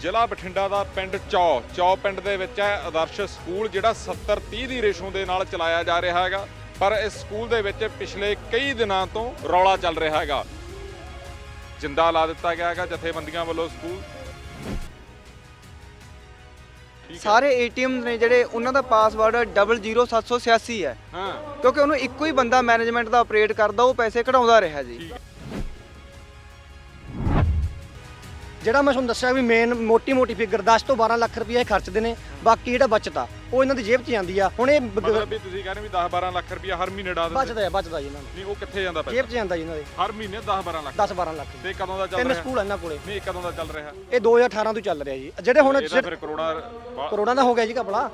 ਜ਼ਿਲ੍ਹਾ ਬਠਿੰਡਾ ਦਾ ਪਿੰਡ ਚੌ। ਚੌ ਪਿੰਡ ਦੇ ਵਿੱਚ ਹੈ ਆਦਰਸ਼ ਸਕੂਲ ਜਿਹੜਾ 70 30 ਦੀ ਰੇਸ਼ੋ ਦੇ ਨਾਲ ਚਲਾਇਆ ਜਾ ਰਿਹਾ ਹੈਗਾ। ਪਰ ਇਸ ਸਕੂਲ ਦੇ ਵਿੱਚ ਪਿਛਲੇ ਕਈ ਦਿਨਾਂ ਤੋਂ ਰੌਲਾ ਚੱਲ ਰਿਹਾ ਹੈਗਾ। ਜਿੰਦਾ ਲਾ ਦਿੱਤਾ ਗਿਆ ਹੈਗਾ ਜਥੇਬੰਦੀਆਂ ਵੱਲੋਂ ਸਕੂਲ। ਸਾਰੇ ਏਟੀਐਮ ਨੇ ਜਿਹੜੇ ਉਹਨਾਂ ਦਾ ਪਾਸਵਰਡ 00786 ਹੈ। ਹਾਂ। ਕਿਉਂਕਿ ਉਹਨੂੰ ਇੱਕੋ ਹੀ ਬੰਦਾ ਮੈਨੇਜਮੈਂਟ ਦਾ ਆਪਰੇਟ ਕਰਦਾ ਉਹ ਪੈਸੇ ਕਢਾਉਂਦਾ ਰਿਹਾ ਜੀ। ਜਿਹੜਾ ਮੈਂ ਤੁਹਾਨੂੰ ਦੱਸਿਆ ਵੀ ਮੇਨ ਮੋਟੀ ਮੋਟੀ ਫਿਗਰ 10 ਤੋਂ 12 ਲੱਖ ਰੁਪਏ ਖਰਚਦੇ ਨੇ ਬਾਕੀ ਜਿਹੜਾ ਬਚਦਾ ਉਹ ਇਹਨਾਂ ਦੀ ਜੇਬ 'ਚ ਜਾਂਦੀ ਆ। ਹੁਣ ਇਹ ਬ- ਮਤਲਬ ਵੀ ਤੁਸੀਂ ਕਹਿੰਦੇ ਵੀ 10 12 ਲੱਖ ਰੁਪਇਆ ਹਰ ਮਹੀਨੇ ਡਾ ਦਿੰਦੇ। ਬਚਦਾ ਹੈ ਬਚਦਾ ਜੀ ਇਹਨਾਂ ਨੂੰ। ਨਹੀਂ ਉਹ ਕਿੱਥੇ ਜਾਂਦਾ ਪੈਸਾ? ਜੇਬ 'ਚ ਜਾਂਦਾ ਜੀ ਇਹਨਾਂ ਦੇ। ਹਰ ਮਹੀਨੇ 10 12 ਲੱਖ। 10 12 ਲੱਖ। ਤੇ ਕਦੋਂ ਦਾ ਚੱਲ ਤਿੰਨ ਰਿਹਾ? ਸਕੂਲ ਆ ਇਹਨਾਂ ਕੋਲੇ। ਨਹੀਂ ਕਦੋਂ ਦਾ ਚੱਲ ਰਿਹਾ? ਇਹ 2018 ਤੋਂ ਚੱਲ ਰਿਹਾ ਜੀ। ਜਿਹੜੇ ਹੁਣ ਫਿਰ ਕਰੋੜਾ ਕਰੋਨਾ ਦਾ ਹੋ ਗਿਆ ਜੀ ਕਪੜਾ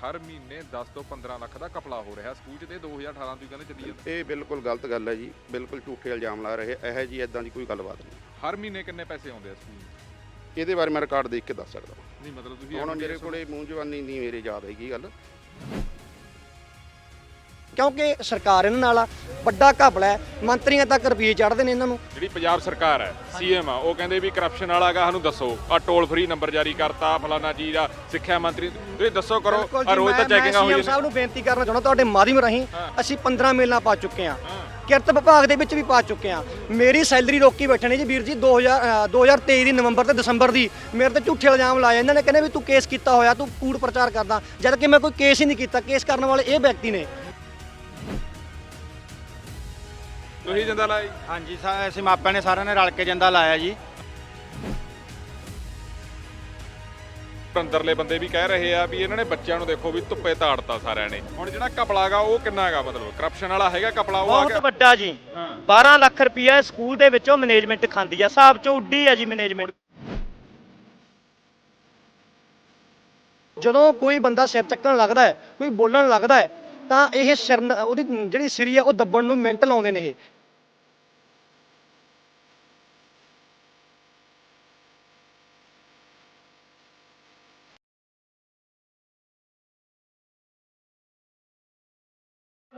ਹਰ ਮਹੀਨੇ 10 ਤੋਂ 15 ਲੱਖ ਦਾ ਕਪਲਾ ਹੋ ਰਿਹਾ ਸਕੂਲ 'ਚ ਤੇ 2018 ਤੋਂ ਹੀ ਕਹਿੰਦੇ ਚੱਲੀ ਜਾਂਦਾ ਇਹ ਬਿਲਕੁਲ ਗਲਤ ਗੱਲ ਹੈ ਜੀ ਬਿਲਕੁਲ ਝੂਠੇ ਇਲਜ਼ਾਮ ਲਾ ਰਹੇ ਇਹੋ ਜੀ ਇਦਾਂ ਦੀ ਕੋਈ ਗੱਲਬਾਤ ਨਹੀਂ ਹਰ ਮਹੀਨੇ ਕਿੰਨੇ ਪੈਸੇ ਆਉਂਦੇ ਆ ਸਕੂਲ? ਇਹਦੇ ਬਾਰੇ ਮੈਂ ਰਿਕਾਰਡ ਦੇਖ ਕੇ ਦੱਸ ਸਕਦਾ ਨਹੀਂ ਮਤਲਬ ਤੁਸੀਂ ਹੁਣ ਮੇਰੇ। ਕੋਲੇ ਮੂੰਹ ਜਵਾਨੀ ਨਹੀਂ ਮੇਰੇ ਯਾਦ ਹੈਗੀ ਗੱਲ ਕਿਉਂਕਿ ਸਰਕਾਰ ਇਹਨਾਂ ਨਾਲ ਆ ਵੱਡਾ ਘਪਲਾ ਹੈ ਮੰਤਰੀਆਂ ਤੱਕ ਰੁਪਏ ਚੜ੍ਹਦੇ ਨੇ ਇਹਨਾਂ ਨੂੰ। ਜਿਹੜੀ ਪੰਜਾਬ ਸਰਕਾਰ ਹੈ ਸੀਐਮ ਆ ਉਹ ਕਹਿੰਦੇ ਵੀ ਕਰਪਸ਼ਨ ਵਾਲਾਗਾ ਸਾਨੂੰ ਦੱਸੋ। ਆ ਟੋਲ ਫ੍ਰੀ ਨੰਬਰ ਜਾਰੀ ਕਰਤਾ ਫਲਾਨਾ ਚੀਜ਼ ਆ ਸਿੱਖਿਆ ਮੰਤਰੀ ਤੁਸੀਂ ਦੱਸੋ ਕਰੋ ਆ ਜੀ, ਰੋਜ਼ ਤਾਂ ਚੈਕਿੰਗਾਂ ਹੋਈ CM ਨੇ ਸਾਹਿਬ ਨੂੰ ਬੇਨਤੀ ਕਰਨਾ ਚਾਹੁੰਦਾ ਤੁਹਾਡੇ ਮਾਧਿਅਮ ਰਾਹੀਂ। ਅਸੀਂ 15 ਮੇਲਾਂ ਪਾ ਚੁੱਕੇ ਹਾਂ। ਕਿਰਤ ਵਿਭਾਗ ਦੇ ਵਿੱਚ ਵੀ ਪਾ ਚੁੱਕੇ ਹਾਂ। ਮੇਰੀ ਸੈਲਰੀ ਰੋਕੀ ਬੈਠੇ ਨੇ ਜੀ ਵੀਰ ਜੀ 2000 ਅ, 2023 ਦੀ ਨਵੰਬਰ ਤੇ ਦਸੰਬਰ ਦੀ। ਮੇਰੇ ਤੇ ਝੂਠੇ ਇਲਜ਼ਾਮ ਲਾਏ ਇਹਨਾਂ ਨੇ ਕਹਿੰਦੇ ਵੀ ਤੂੰ ਕੇਸ ਕੀਤਾ ਹੋਇਆ ਤੂੰ ਕੂੜ ਪ੍ਰਚਾਰ ਕਰਦਾ। ਜਦ ਕਿ ਮੈਂ ਕੋਈ ਕੇਸ ਹੀ ਨਹੀਂ ਕੀਤਾ ਕੇਸ ਕਰਨ ਵਾਲੇ ਇਹ ਵਿਅਕਤੀ ਨੇ। ਤੁਸੀਂ ਜਿੰਦਾ ਲਾਈ ਹਾਂਜੀ ਸਾ- ਅਸੀਂ ਮਾਪਿਆਂ ਨੇ ਸਾਰਿਆਂ ਨੇ ਰਲ ਕੇ ਜੰਦਾ ਲਾਇਆ ਜੀ। ਅੰਦਰਲੇ ਬੰਦੇ ਵੀ ਕਹਿ ਰਹੇ ਆ ਵੀ ਇਹਨਾਂ ਨੇ ਬੱਚਿਆਂ ਨੂੰ ਦੇਖੋ ਵੀ ਧੁੱਪੇ ਤਾੜਤਾ ਸਾਰਿਆਂ ਨੇ। ਹੁਣ ਜਿਹੜਾ ਕਪਲਾਗਾ ਉਹ ਕਿੰਨਾ ਹੈਗਾ ਮਤਲਬ? ਕਰਪਸ਼ਨ ਵਾਲਾ ਹੈਗਾ ਕਪਲਾ ਉਹ ਆ ਬਹੁਤ ਗਿਆ? ਵੱਡਾ ਜੀ। ਹਾਂ। 12 ਲੱਖ ਰੁਪਇਆ ਸਕੂਲ ਦੇ ਵਿੱਚੋਂ ਮੈਨੇਜਮੈਂਟ ਖਾਂਦੀ ਆ। ਹਿਸਾਬ ਚੋਂ ਉੱਡੀ ਆ ਜੀ ਮੈਨੇਜਮੈਂਟ ਜਦੋਂ ਕੋਈ ਬੰਦਾ ਸਿਰ ਚੱਕਣ ਲੱਗਦਾ ਹੈ ਕੋਈ ਬੋਲਣ ਲੱਗਦਾ ਹੈ ਤਾਂ ਇਹ ਸਿਰ ਨ- ਉਹਦੀ ਜਿਹੜੀ ਸਿਰੀ ਆ ਉਹ ਦੱਬਣ ਨੂੰ ਮਿੰਟ ਲਾਉਂਦੇ ਨੇ ਇਹ।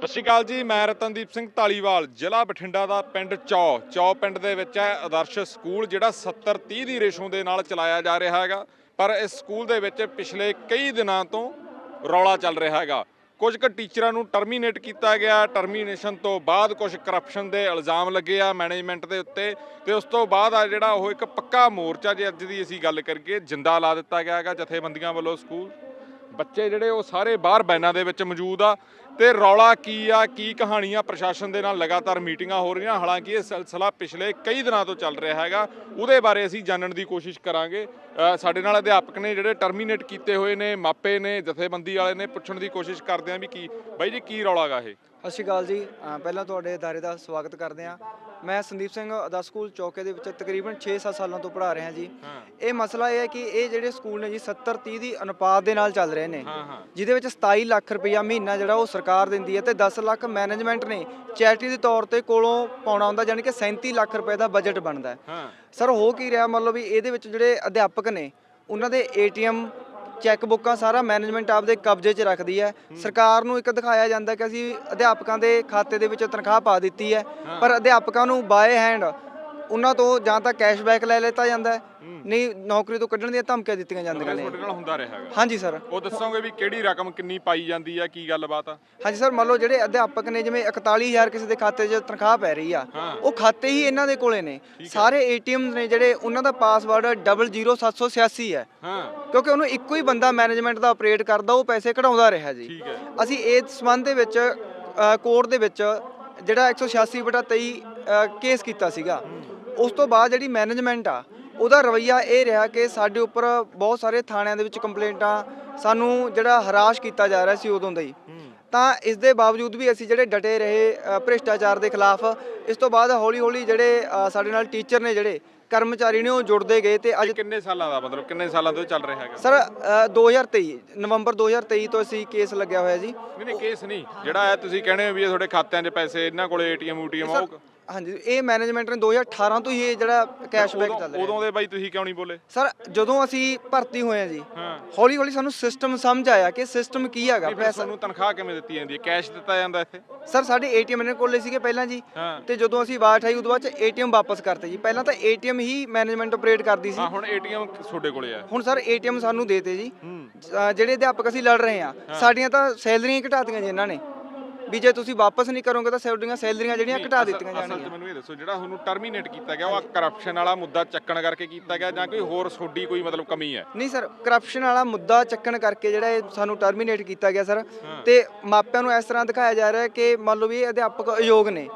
ਸਤਿ ਸ਼੍ਰੀ ਅਕਾਲ ਜੀ, ਮੈਂ ਰਤਨਦੀਪ ਸਿੰਘ ਢਾਲੀਵਾਲ ਜ਼ਿਲ੍ਹਾ ਬਠਿੰਡਾ ਦਾ ਪਿੰਡ ਚੌ। ਚੌ ਪਿੰਡ ਦੇ ਵਿੱਚ ਹੈ ਆਦਰਸ਼ ਸਕੂਲ, ਜਿਹੜਾ 70 30 ਦੀ ਰੇਸ਼ੋ ਦੇ ਨਾਲ ਚਲਾਇਆ ਜਾ ਰਿਹਾ ਹੈਗਾ। ਪਰ ਇਸ ਸਕੂਲ ਦੇ ਵਿੱਚ ਪਿਛਲੇ ਕਈ ਦਿਨਾਂ ਤੋਂ ਰੌਲਾ ਚੱਲ ਰਿਹਾ ਹੈਗਾ। ਕੁਝ ਕੁ ਟੀਚਰਾਂ ਨੂੰ ਟਰਮੀਨੇਟ ਕੀਤਾ ਗਿਆ। ਟਰਮੀਨੇਸ਼ਨ ਤੋਂ ਬਾਅਦ ਕੁਝ ਕਰਪਸ਼ਨ ਦੇ ਇਲਜ਼ਾਮ ਲੱਗੇ ਆ ਮੈਨੇਜਮੈਂਟ ਦੇ ਉੱਤੇ। ਤੇ ਉਸ ਤੋਂ ਬਾਅਦ ਆ ਜਿਹੜਾ ਉਹ ਇੱਕ ਪੱਕਾ ਮੋਰਚਾ ਜੇ ਅੱਜ ਦੀ ਅਸੀਂ ਗੱਲ ਕਰੀਏ, ਜਿੰਦਾ ਲਾ ਦਿੱਤਾ ਗਿਆ ਹੈਗਾ ਜਥੇਬੰਦੀਆਂ ਵੱਲੋਂ ਸਕੂਲ। ਬੱਚੇ ਜਿਹੜੇ ਉਹ ਸਾਰੇ ਬਾਹਰ ਬੈਨਾਂ ਦੇ ਵਿੱਚ ਮੌਜੂਦ ਆ। ਤੇ ਰੌਲਾ ਕੀ ਆ, ਕੀ ਕਹਾਣੀ ਆ ਪ੍ਰਸ਼ਾਸਨ ਦੇ ਨਾਲ ਲਗਾਤਾਰ ਮੀਟਿੰਗਾਂ ਹੋ ਰਹੀਆਂ, ਹਾਲਾਂਕਿ ਇਹ ਸਿਲਸਿਲਾ ਪਿਛਲੇ ਕਈ ਦਿਨਾਂ ਤੋਂ ਚੱਲ ਰਿਹਾ ਹੈਗਾ। ਉਹਦੇ ਬਾਰੇ ਅਸੀਂ ਜਾਣਨ ਦੀ ਕੋਸ਼ਿਸ਼ ਕਰਾਂਗੇ। ਸਾਡੇ ਨਾਲ ਅਧਿਆਪਕ ਨੇ ਜਿਹੜੇ ਟਰਮੀਨੇਟ ਕੀਤੇ ਹੋਏ ਨੇ, ਮਾਪੇ ਨੇ, ਜਥੇਬੰਦੀ ਵਾਲੇ ਨੇ, ਪੁੱਛਣ ਦੀ ਕੋਸ਼ਿਸ਼ ਕਰਦੇ ਆਂ ਵੀ ਕੀ, ਬਾਈ ਜੀ ਕੀ ਰੌਲਾਗਾ ਇਹ? ਸਤਿ ਸ਼੍ਰੀ ਅਕਾਲ ਜੀ। ਪਹਿਲਾਂ ਤੁਹਾਡੇ ਅਦਾਰੇ ਦਾ ਸਵਾਗਤ ਕਰਦੇ ਹਾਂ ਮੈਂ ਸੰਦੀਪ ਸਿੰਘ ਅਦਾ ਸਕੂਲ ਚੌਕੇ ਦੇ ਵਿੱਚ ਤਕਰੀਬਨ 6-7 ਸਾਲਾਂ ਤੋਂ ਪੜ੍ਹਾ ਰਿਹਾ ਜੀ। ਇਹ ਮਸਲਾ ਇਹ ਹੈ ਕਿ ਇਹ ਜਿਹੜੇ ਸਕੂਲ ਨੇ ਜੀ 70 30 ਦੀ ਅਨੁਪਾਤ ਦੇ ਨਾਲ ਚੱਲ ਰਹੇ ਨੇ। ਜਿਹਦੇ ਵਿੱਚ 27 ਲੱਖ ਰੁਪਈਆ ਮਹੀਨਾ ਜਿਹੜਾ ਉਹ ਸਰਕਾਰ ਦਿੰਦੀ ਹੈ ਤੇ 10 ਲੱਖ ਮੈਨੇਜਮੈਂਟ ਨੇ ਚੈਰਿਟੀ ਦੇ ਤੌਰ ਤੇ ਕੋਲੋਂ ਪਾਉਣਾ ਹੁੰਦਾ ਯਾਨੀ ਕਿ 37 ਲੱਖ ਰੁਪਏ ਦਾ ਬਜਟ ਬਣਦਾ ਹੈ। ਸਰ ਹੋ ਕੀ ਰਿਹਾ ਮੰਨ ਲਓ ਵੀ ਇਹਦੇ ਵਿੱਚ ਜਿਹੜੇ ਅਧਿਆਪਕ ਨੇ ਉਹਨਾਂ ਦੇ ਏਟੀਐਮ ਚੈੱਕ ਬੁੱਕਾਂ ਸਾਰਾ ਮੈਨੇਜਮੈਂਟ ਆਪਦੇ ਕਬਜ਼ੇ 'ਚ ਰੱਖਦੀ ਹੈ। ਸਰਕਾਰ ਨੂੰ ਇੱਕ ਦਿਖਾਇਆ ਜਾਂਦਾ ਕਿ ਅਸੀਂ ਅਧਿਆਪਕਾਂ ਦੇ ਖਾਤੇ ਦੇ ਵਿੱਚ ਤਨਖਾਹ ਪਾ ਦਿੱਤੀ ਹੈ। ਪਰ ਅਧਿਆਪਕਾਂ ਨੂੰ ਬਾਏ ਹੈਂਡ ਉਹਨਾਂ ਤੋਂ ਜਾਂ ਤਾਂ ਕੈਸ਼ਬੈਕ ਲੈ ਲਿੱਤਾ ਜਾਂਦਾ ਹੈ। ਨਹੀਂ ਨੌਕਰੀ ਤੋਂ ਕੱਢਣ ਦੀਆਂ ਧਮਕੀਆਂ ਦਿੱਤੀਆਂ ਜਾਂਦੀਆਂ ਨੇ। ਤੁਹਾਡੇ ਨਾਲ ਹੁੰਦਾ ਰਿਹਾ ਹੈਗਾ। ਹਾਂਜੀ ਸਰ। ਉਹ ਦੱਸੋਗੇ ਵੀ ਕਿਹੜੀ ਰਕਮ ਕਿੰਨੀ ਪਾਈ ਜਾਂਦੀ ਆ ਕੀ ਗੱਲਬਾਤ ਆ? ਹਾਂਜੀ ਸਰ ਮੰਨ ਲਓ ਜਿਹੜੇ ਅਧਿਆਪਕ ਨੇ ਜਿਵੇਂ 41000 ਕਿਸੇ ਦੇ ਖਾਤੇ 'ਚ ਤਨਖਾਹ ਪੈ ਰਹੀ ਆ ਹਾਂ। ਉਹ ਖਾਤੇ ਹੀ ਇਹਨਾਂ ਦੇ ਕੋਲੇ ਨੇ। ਸਾਰੇ ਏਟੀਐਮ ਨੇ ਜਿਹੜੇ ਉਹਨਾਂ ਦਾ ਪਾਸਵਰਡ 00786 ਹੈ। ਹਾਂ। ਕਿਉਂਕਿ ਉਹਨੂੰ ਇੱਕੋ ਹੀ ਬੰਦਾ ਮੈਨੇਜਮੈਂਟ ਦਾ ਆਪਰੇਟ ਕਰਦਾ ਉਹ ਪੈਸੇ ਕਢਾਉਂਦਾ ਰਿਹਾ ਜੀ। ਠੀਕ ਹੈ। ਅਸੀਂ ਇਸ ਸੰਬੰਧ ਦੇ ਵਿੱਚ ਕੋਰਟ ਦੇ ਵਿੱਚ ਜਿਹੜਾ 186 ਬਟਾ 23 ਅ, ਕੇਸ ਕੀਤਾ ਸੀਗਾ। ਉਸ ਤੋਂ ਬਾਅਦ ਜਿਹੜੀ ਮੈਨੇਜਮੈਂਟ ਆ ਉਹਦਾ ਰਵਈਆ ਇਹ ਰਿਹਾ ਕਿ ਸਾਡੇ ਉੱਪਰ ਬਹੁਤ ਸਾਰੇ ਥਾਣਿਆਂ ਦੇ ਵਿੱਚ ਕੰਪਲੇਂਟਾਂ ਸਾਨੂੰ ਜਿਹੜਾ ਹਰਾਸ਼ ਕੀਤਾ ਜਾ ਰਿਹਾ ਸੀ ਉਦੋਂ ਦਾ ਹੀ। ਤਾਂ ਇਸ ਦੇ ਬਾਵਜੂਦ ਵੀ ਅਸੀਂ ਜਿਹੜੇ ਡਟੇ ਰਹੇ ਭ੍ਰਿਸ਼ਟਾਚਾਰ ਦੇ ਖਿਲਾਫ ਇਸ ਤੋਂ ਬਾਅਦ ਹੌਲੀ ਹੌਲੀ ਜਿਹੜੇ ਸਾਡੇ ਨਾਲ ਟੀਚਰ ਨੇ ਜਿਹੜੇ ਕਰਮਚਾਰੀ ਨੇ ਉਹ ਜੁੜਦੇ ਗਏ ਤੇ ਅੱਜ ਕਿੰਨੇ ਸਾਲਾਂ ਦਾ ਮਤਲਬ ਕਿੰਨੇ ਸਾਲਾਂ ਤੋਂ ਚੱਲ ਰਿਹਾ ਹੈਗਾ? ਸਰ ਅ, 2023 ਨਵੰਬਰ 2023 ਤੋਂ ਅਸੀਂ ਕੇਸ ਲੱਗਿਆ ਹੋਇਆ ਜੀ। ਨਹੀਂ ਨਹੀਂ ਕੇਸ ਨਹੀਂ। ਜਿਹੜਾ ਹੈ ਤੁਸੀਂ ਕਹਿੰਦੇ ਹੋ ਵੀ ਇਹ ਤੁਹਾਡੇ ਖਾਤਿਆਂ 'ਚ ਪੈਸੇ ਇਹਨਾਂ ਕੋਲੇ ਏਟੀਐਮ ਊਟੀਐਮ ਉਹ ਹਾਂਜੀ ਇਹ ਮੈਨੇਜਮੈਂਟ ਨੇ 2018 ਤੋਂ ਹੀ ਇਹ ਜਿਹੜਾ ਕੈਸ਼ਬੈਕ ਚੱਲ ਰਿਹਾ ਉਦੋਂ ਦੇ ਬਾਈ ਤੁਸੀਂ ਕਿਉਂ ਨਹੀਂ ਬੋਲੇ? ਸਰ ਜਦੋਂ ਅਸੀਂ ਭਰਤੀ ਹੋਏ ਆ ਜੀ ਹੌਲੀ ਹੌਲੀ ਸਾਨੂੰ ਸਿਸਟਮ ਸਮਝ ਆਇਆ ਕਿ ਸਿਸਟਮ ਕੀ ਹੈਗਾ ਪੈਸਾ। ਤੁਹਾਨੂੰ ਤਨਖਾਹ ਕਿਵੇਂ ਦਿੱਤੀ ਜਾਂਦੀ ਹੈ? ਕੈਸ਼ ਦਿੱਤਾ ਜਾਂਦਾ ਇੱਥੇ? ਸਰ ਸਾਡੇ ਏਟੀਐਮ ਨੇ ਕੋਲੇ ਸੀਗੇ ਪਹਿਲਾਂ ਜੀ ਤੇ ਜਦੋਂ ਅਸੀਂ ਆਵਾਜ਼ ਆਈ ਉਦੋਂ ਬਾਅਦ ਚ ਏਟੀਐਮ ਵਾਪਸ ਕਰਤੇ ਜੀ। ਪਹਿਲਾਂ ਤਾਂ ਏਟੀਐਮ ਹੀ ਮੈਨੇਜਮੈਂਟ ਆਪਰੇਟ ਕਰਦੀ ਸੀ। ਹਾਂ ਹੁਣ ਏਟੀਐਮ ਤੁਹਾਡੇ ਕੋਲੇ ਆ। ਹੁਣ ਸਰ ਏਟੀਐਮ ਸਾਨੂੰ ਦੇਤੇ ਜੀ। ਜਿਹੜੇ ਅਧਿਆਪਕ ਅਸੀਂ ਲੜ ਰਹੇ ਆ ਸਾਡੀਆਂ ਤਾਂ ਸੈਲਰੀਆਂ ਘਟਾਤੀਆਂ ਜੀ ਇਹਨਾਂ ਨੇ। ਵੀ ਜੇ ਤੁਸੀਂ ਵਾਪਸ ਨਹੀਂ ਕਰੋਗੇ ਤਾਂ ਸਾਡੀਆਂ ਸੈਲਰੀਆਂ ਜਿਹੜੀਆਂ ਘਟਾ ਦਿੱਤੀਆਂ ਅਸਲ 'ਚ ਜਾਣਗੀਆਂ ਮੈਨੂੰ ਇਹ ਦੱਸੋ ਜਿਹੜਾ ਤੁਹਾਨੂੰ ਟਰਮੀਨੇਟ ਕੀਤਾ ਗਿਆ ਉਹ ਕਰਪਸ਼ਨ ਵਾਲਾ ਮੁੱਦਾ ਚੱਕਣ ਕਰਕੇ ਕੀਤਾ ਗਿਆ ਜਾਂ ਕੋਈ ਹੋਰ ਤੁਹਾਡੀ ਕੋਈ ਮਤਲਬ ਕਮੀ ਹੈ? ਨਹੀਂ ਸਰ ਕਰਪਸ਼ਨ ਵਾਲਾ ਮੁੱਦਾ ਚੱਕਣ ਕਰਕੇ ਜਿਹੜਾ ਇਹ ਸਾਨੂੰ ਟਰਮੀਨੇਟ ਕੀਤਾ ਗਿਆ ਸਰ ਤੇ ਮਾਪਿਆਂ ਨੂੰ ਇਸ ਤਰ੍ਹਾਂ ਦਿਖਾਇਆ ਜਾ ਰਿਹਾ ਹੈ ਕਿ ਮੰਨ ਲਓ ਵੀ ਇਹ ਅਧਿਆਪਕ ਅਯੋਗ ਨੇ।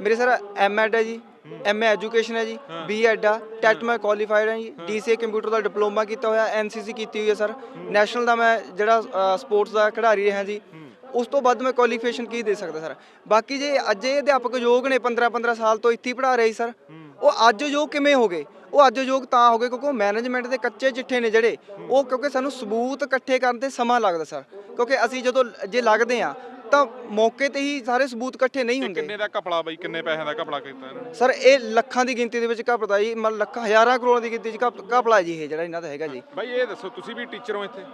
ਮੇਰੇ ਸਰ ਐਮਐਡ ਹੈ ਜੀ ਐਮਏ ਐਜੂਕੇਸ਼ਨ ਹੈ ਜੀ ਬੀਐਡ ਆ ਟੈਟ ਮੈਂ ਕੁਆਲੀਫਾਈਡ ਹਾਂ ਜੀ ਡੀਸੀਏ ਕੰਪਿਊਟਰ ਦਾ ਡਿਪਲੋਮਾ ਕੀਤਾ ਹੋਇਆ ਐਨਸੀਸੀ ਕੀਤੀ ਹੋਈ ਹੈ ਸਰ। ਨੈਸ਼ਨਲ ਦਾ ਮੈਂ ਜਿਹੜਾ ਸਪੋਰਟਸ ਦਾ ਖਿਡਾਰੀ ਰਿਹਾ ਜੀ ਉਸ ਤੋਂ ਬਾਅਦ ਮੈਂ ਕੁਆਲੀਫਿਕੇਸ਼ਨ ਕੀ ਦੇ ਸਕਦਾ ਸਰ ਬਾਕੀ ਜੇ ਅੱਜ ਇਹ ਅਧਿਆਪਕ ਯੋਗ ਨੇ 15 15 ਸਾਲ ਤੋਂ ਇੱਥੇ ਹੀ ਪੜ੍ਹਾ ਰਹੇ ਸਰ ਉਹ ਅੱਜ ਯੋਗ ਕਿਵੇਂ ਹੋ ਗਏ? ਉਹ ਅੱਜ ਯੋਗ ਤਾਂ ਹੋ ਗਏ ਕਿਉਂਕਿ ਉਹ ਮੈਨੇਜਮੈਂਟ ਦੇ ਕੱਚੇ ਚਿੱਠੇ ਨੇ ਜਿਹੜੇ ਉਹ ਕਿਉਂਕਿ ਸਾਨੂੰ ਸਬੂਤ ਇਕੱਠੇ ਕਰਨ ਤੇ ਸਮਾਂ ਲੱਗਦਾ ਸਰ ਕਿਉਂਕਿ ਅਸੀਂ ਜਦੋਂ ਜੇ ਲੱਗਦੇ ਆ ਤਾਂ ਮੌਕੇ ਤੇ ਹੀ ਸਾਰੇ ਸਬੂਤ ਇਕੱਠੇ ਨਹੀਂ ਹੁੰਦੇ। ਕਿੰਨੇ ਦਾ ਕਪੜਾ ਬਾਈ ਕਿੰਨੇ ਪੈਸਿਆਂ ਦਾ ਕਪੜਾ ਕੀਤਾ ਇਹਨਾਂ ਨੇ? ਸਰ ਇਹ ਲੱਖਾਂ ਦੀ ਗਿਣਤੀ ਦੇ ਵਿੱਚ ਘਪਦਾ ਜੀ ਮਤਲਬ ਲੱਖਾਂ ਹਜ਼ਾਰਾਂ ਕਰੋੜਾਂ ਦੀ ਗਿਣਤੀ 'ਚ ਘਪ- ਘਪਲਾ ਜੀ ਇਹ ਜਿਹੜਾ ਇਹਨਾਂ ਦਾ ਹੈਗਾ ਜੀ। ਬਾਈ ਇਹ ਦੱਸੋ ਤੁਸੀਂ ਵੀ ਟੀਚਰ ਹੋ ਇੱਥੇ?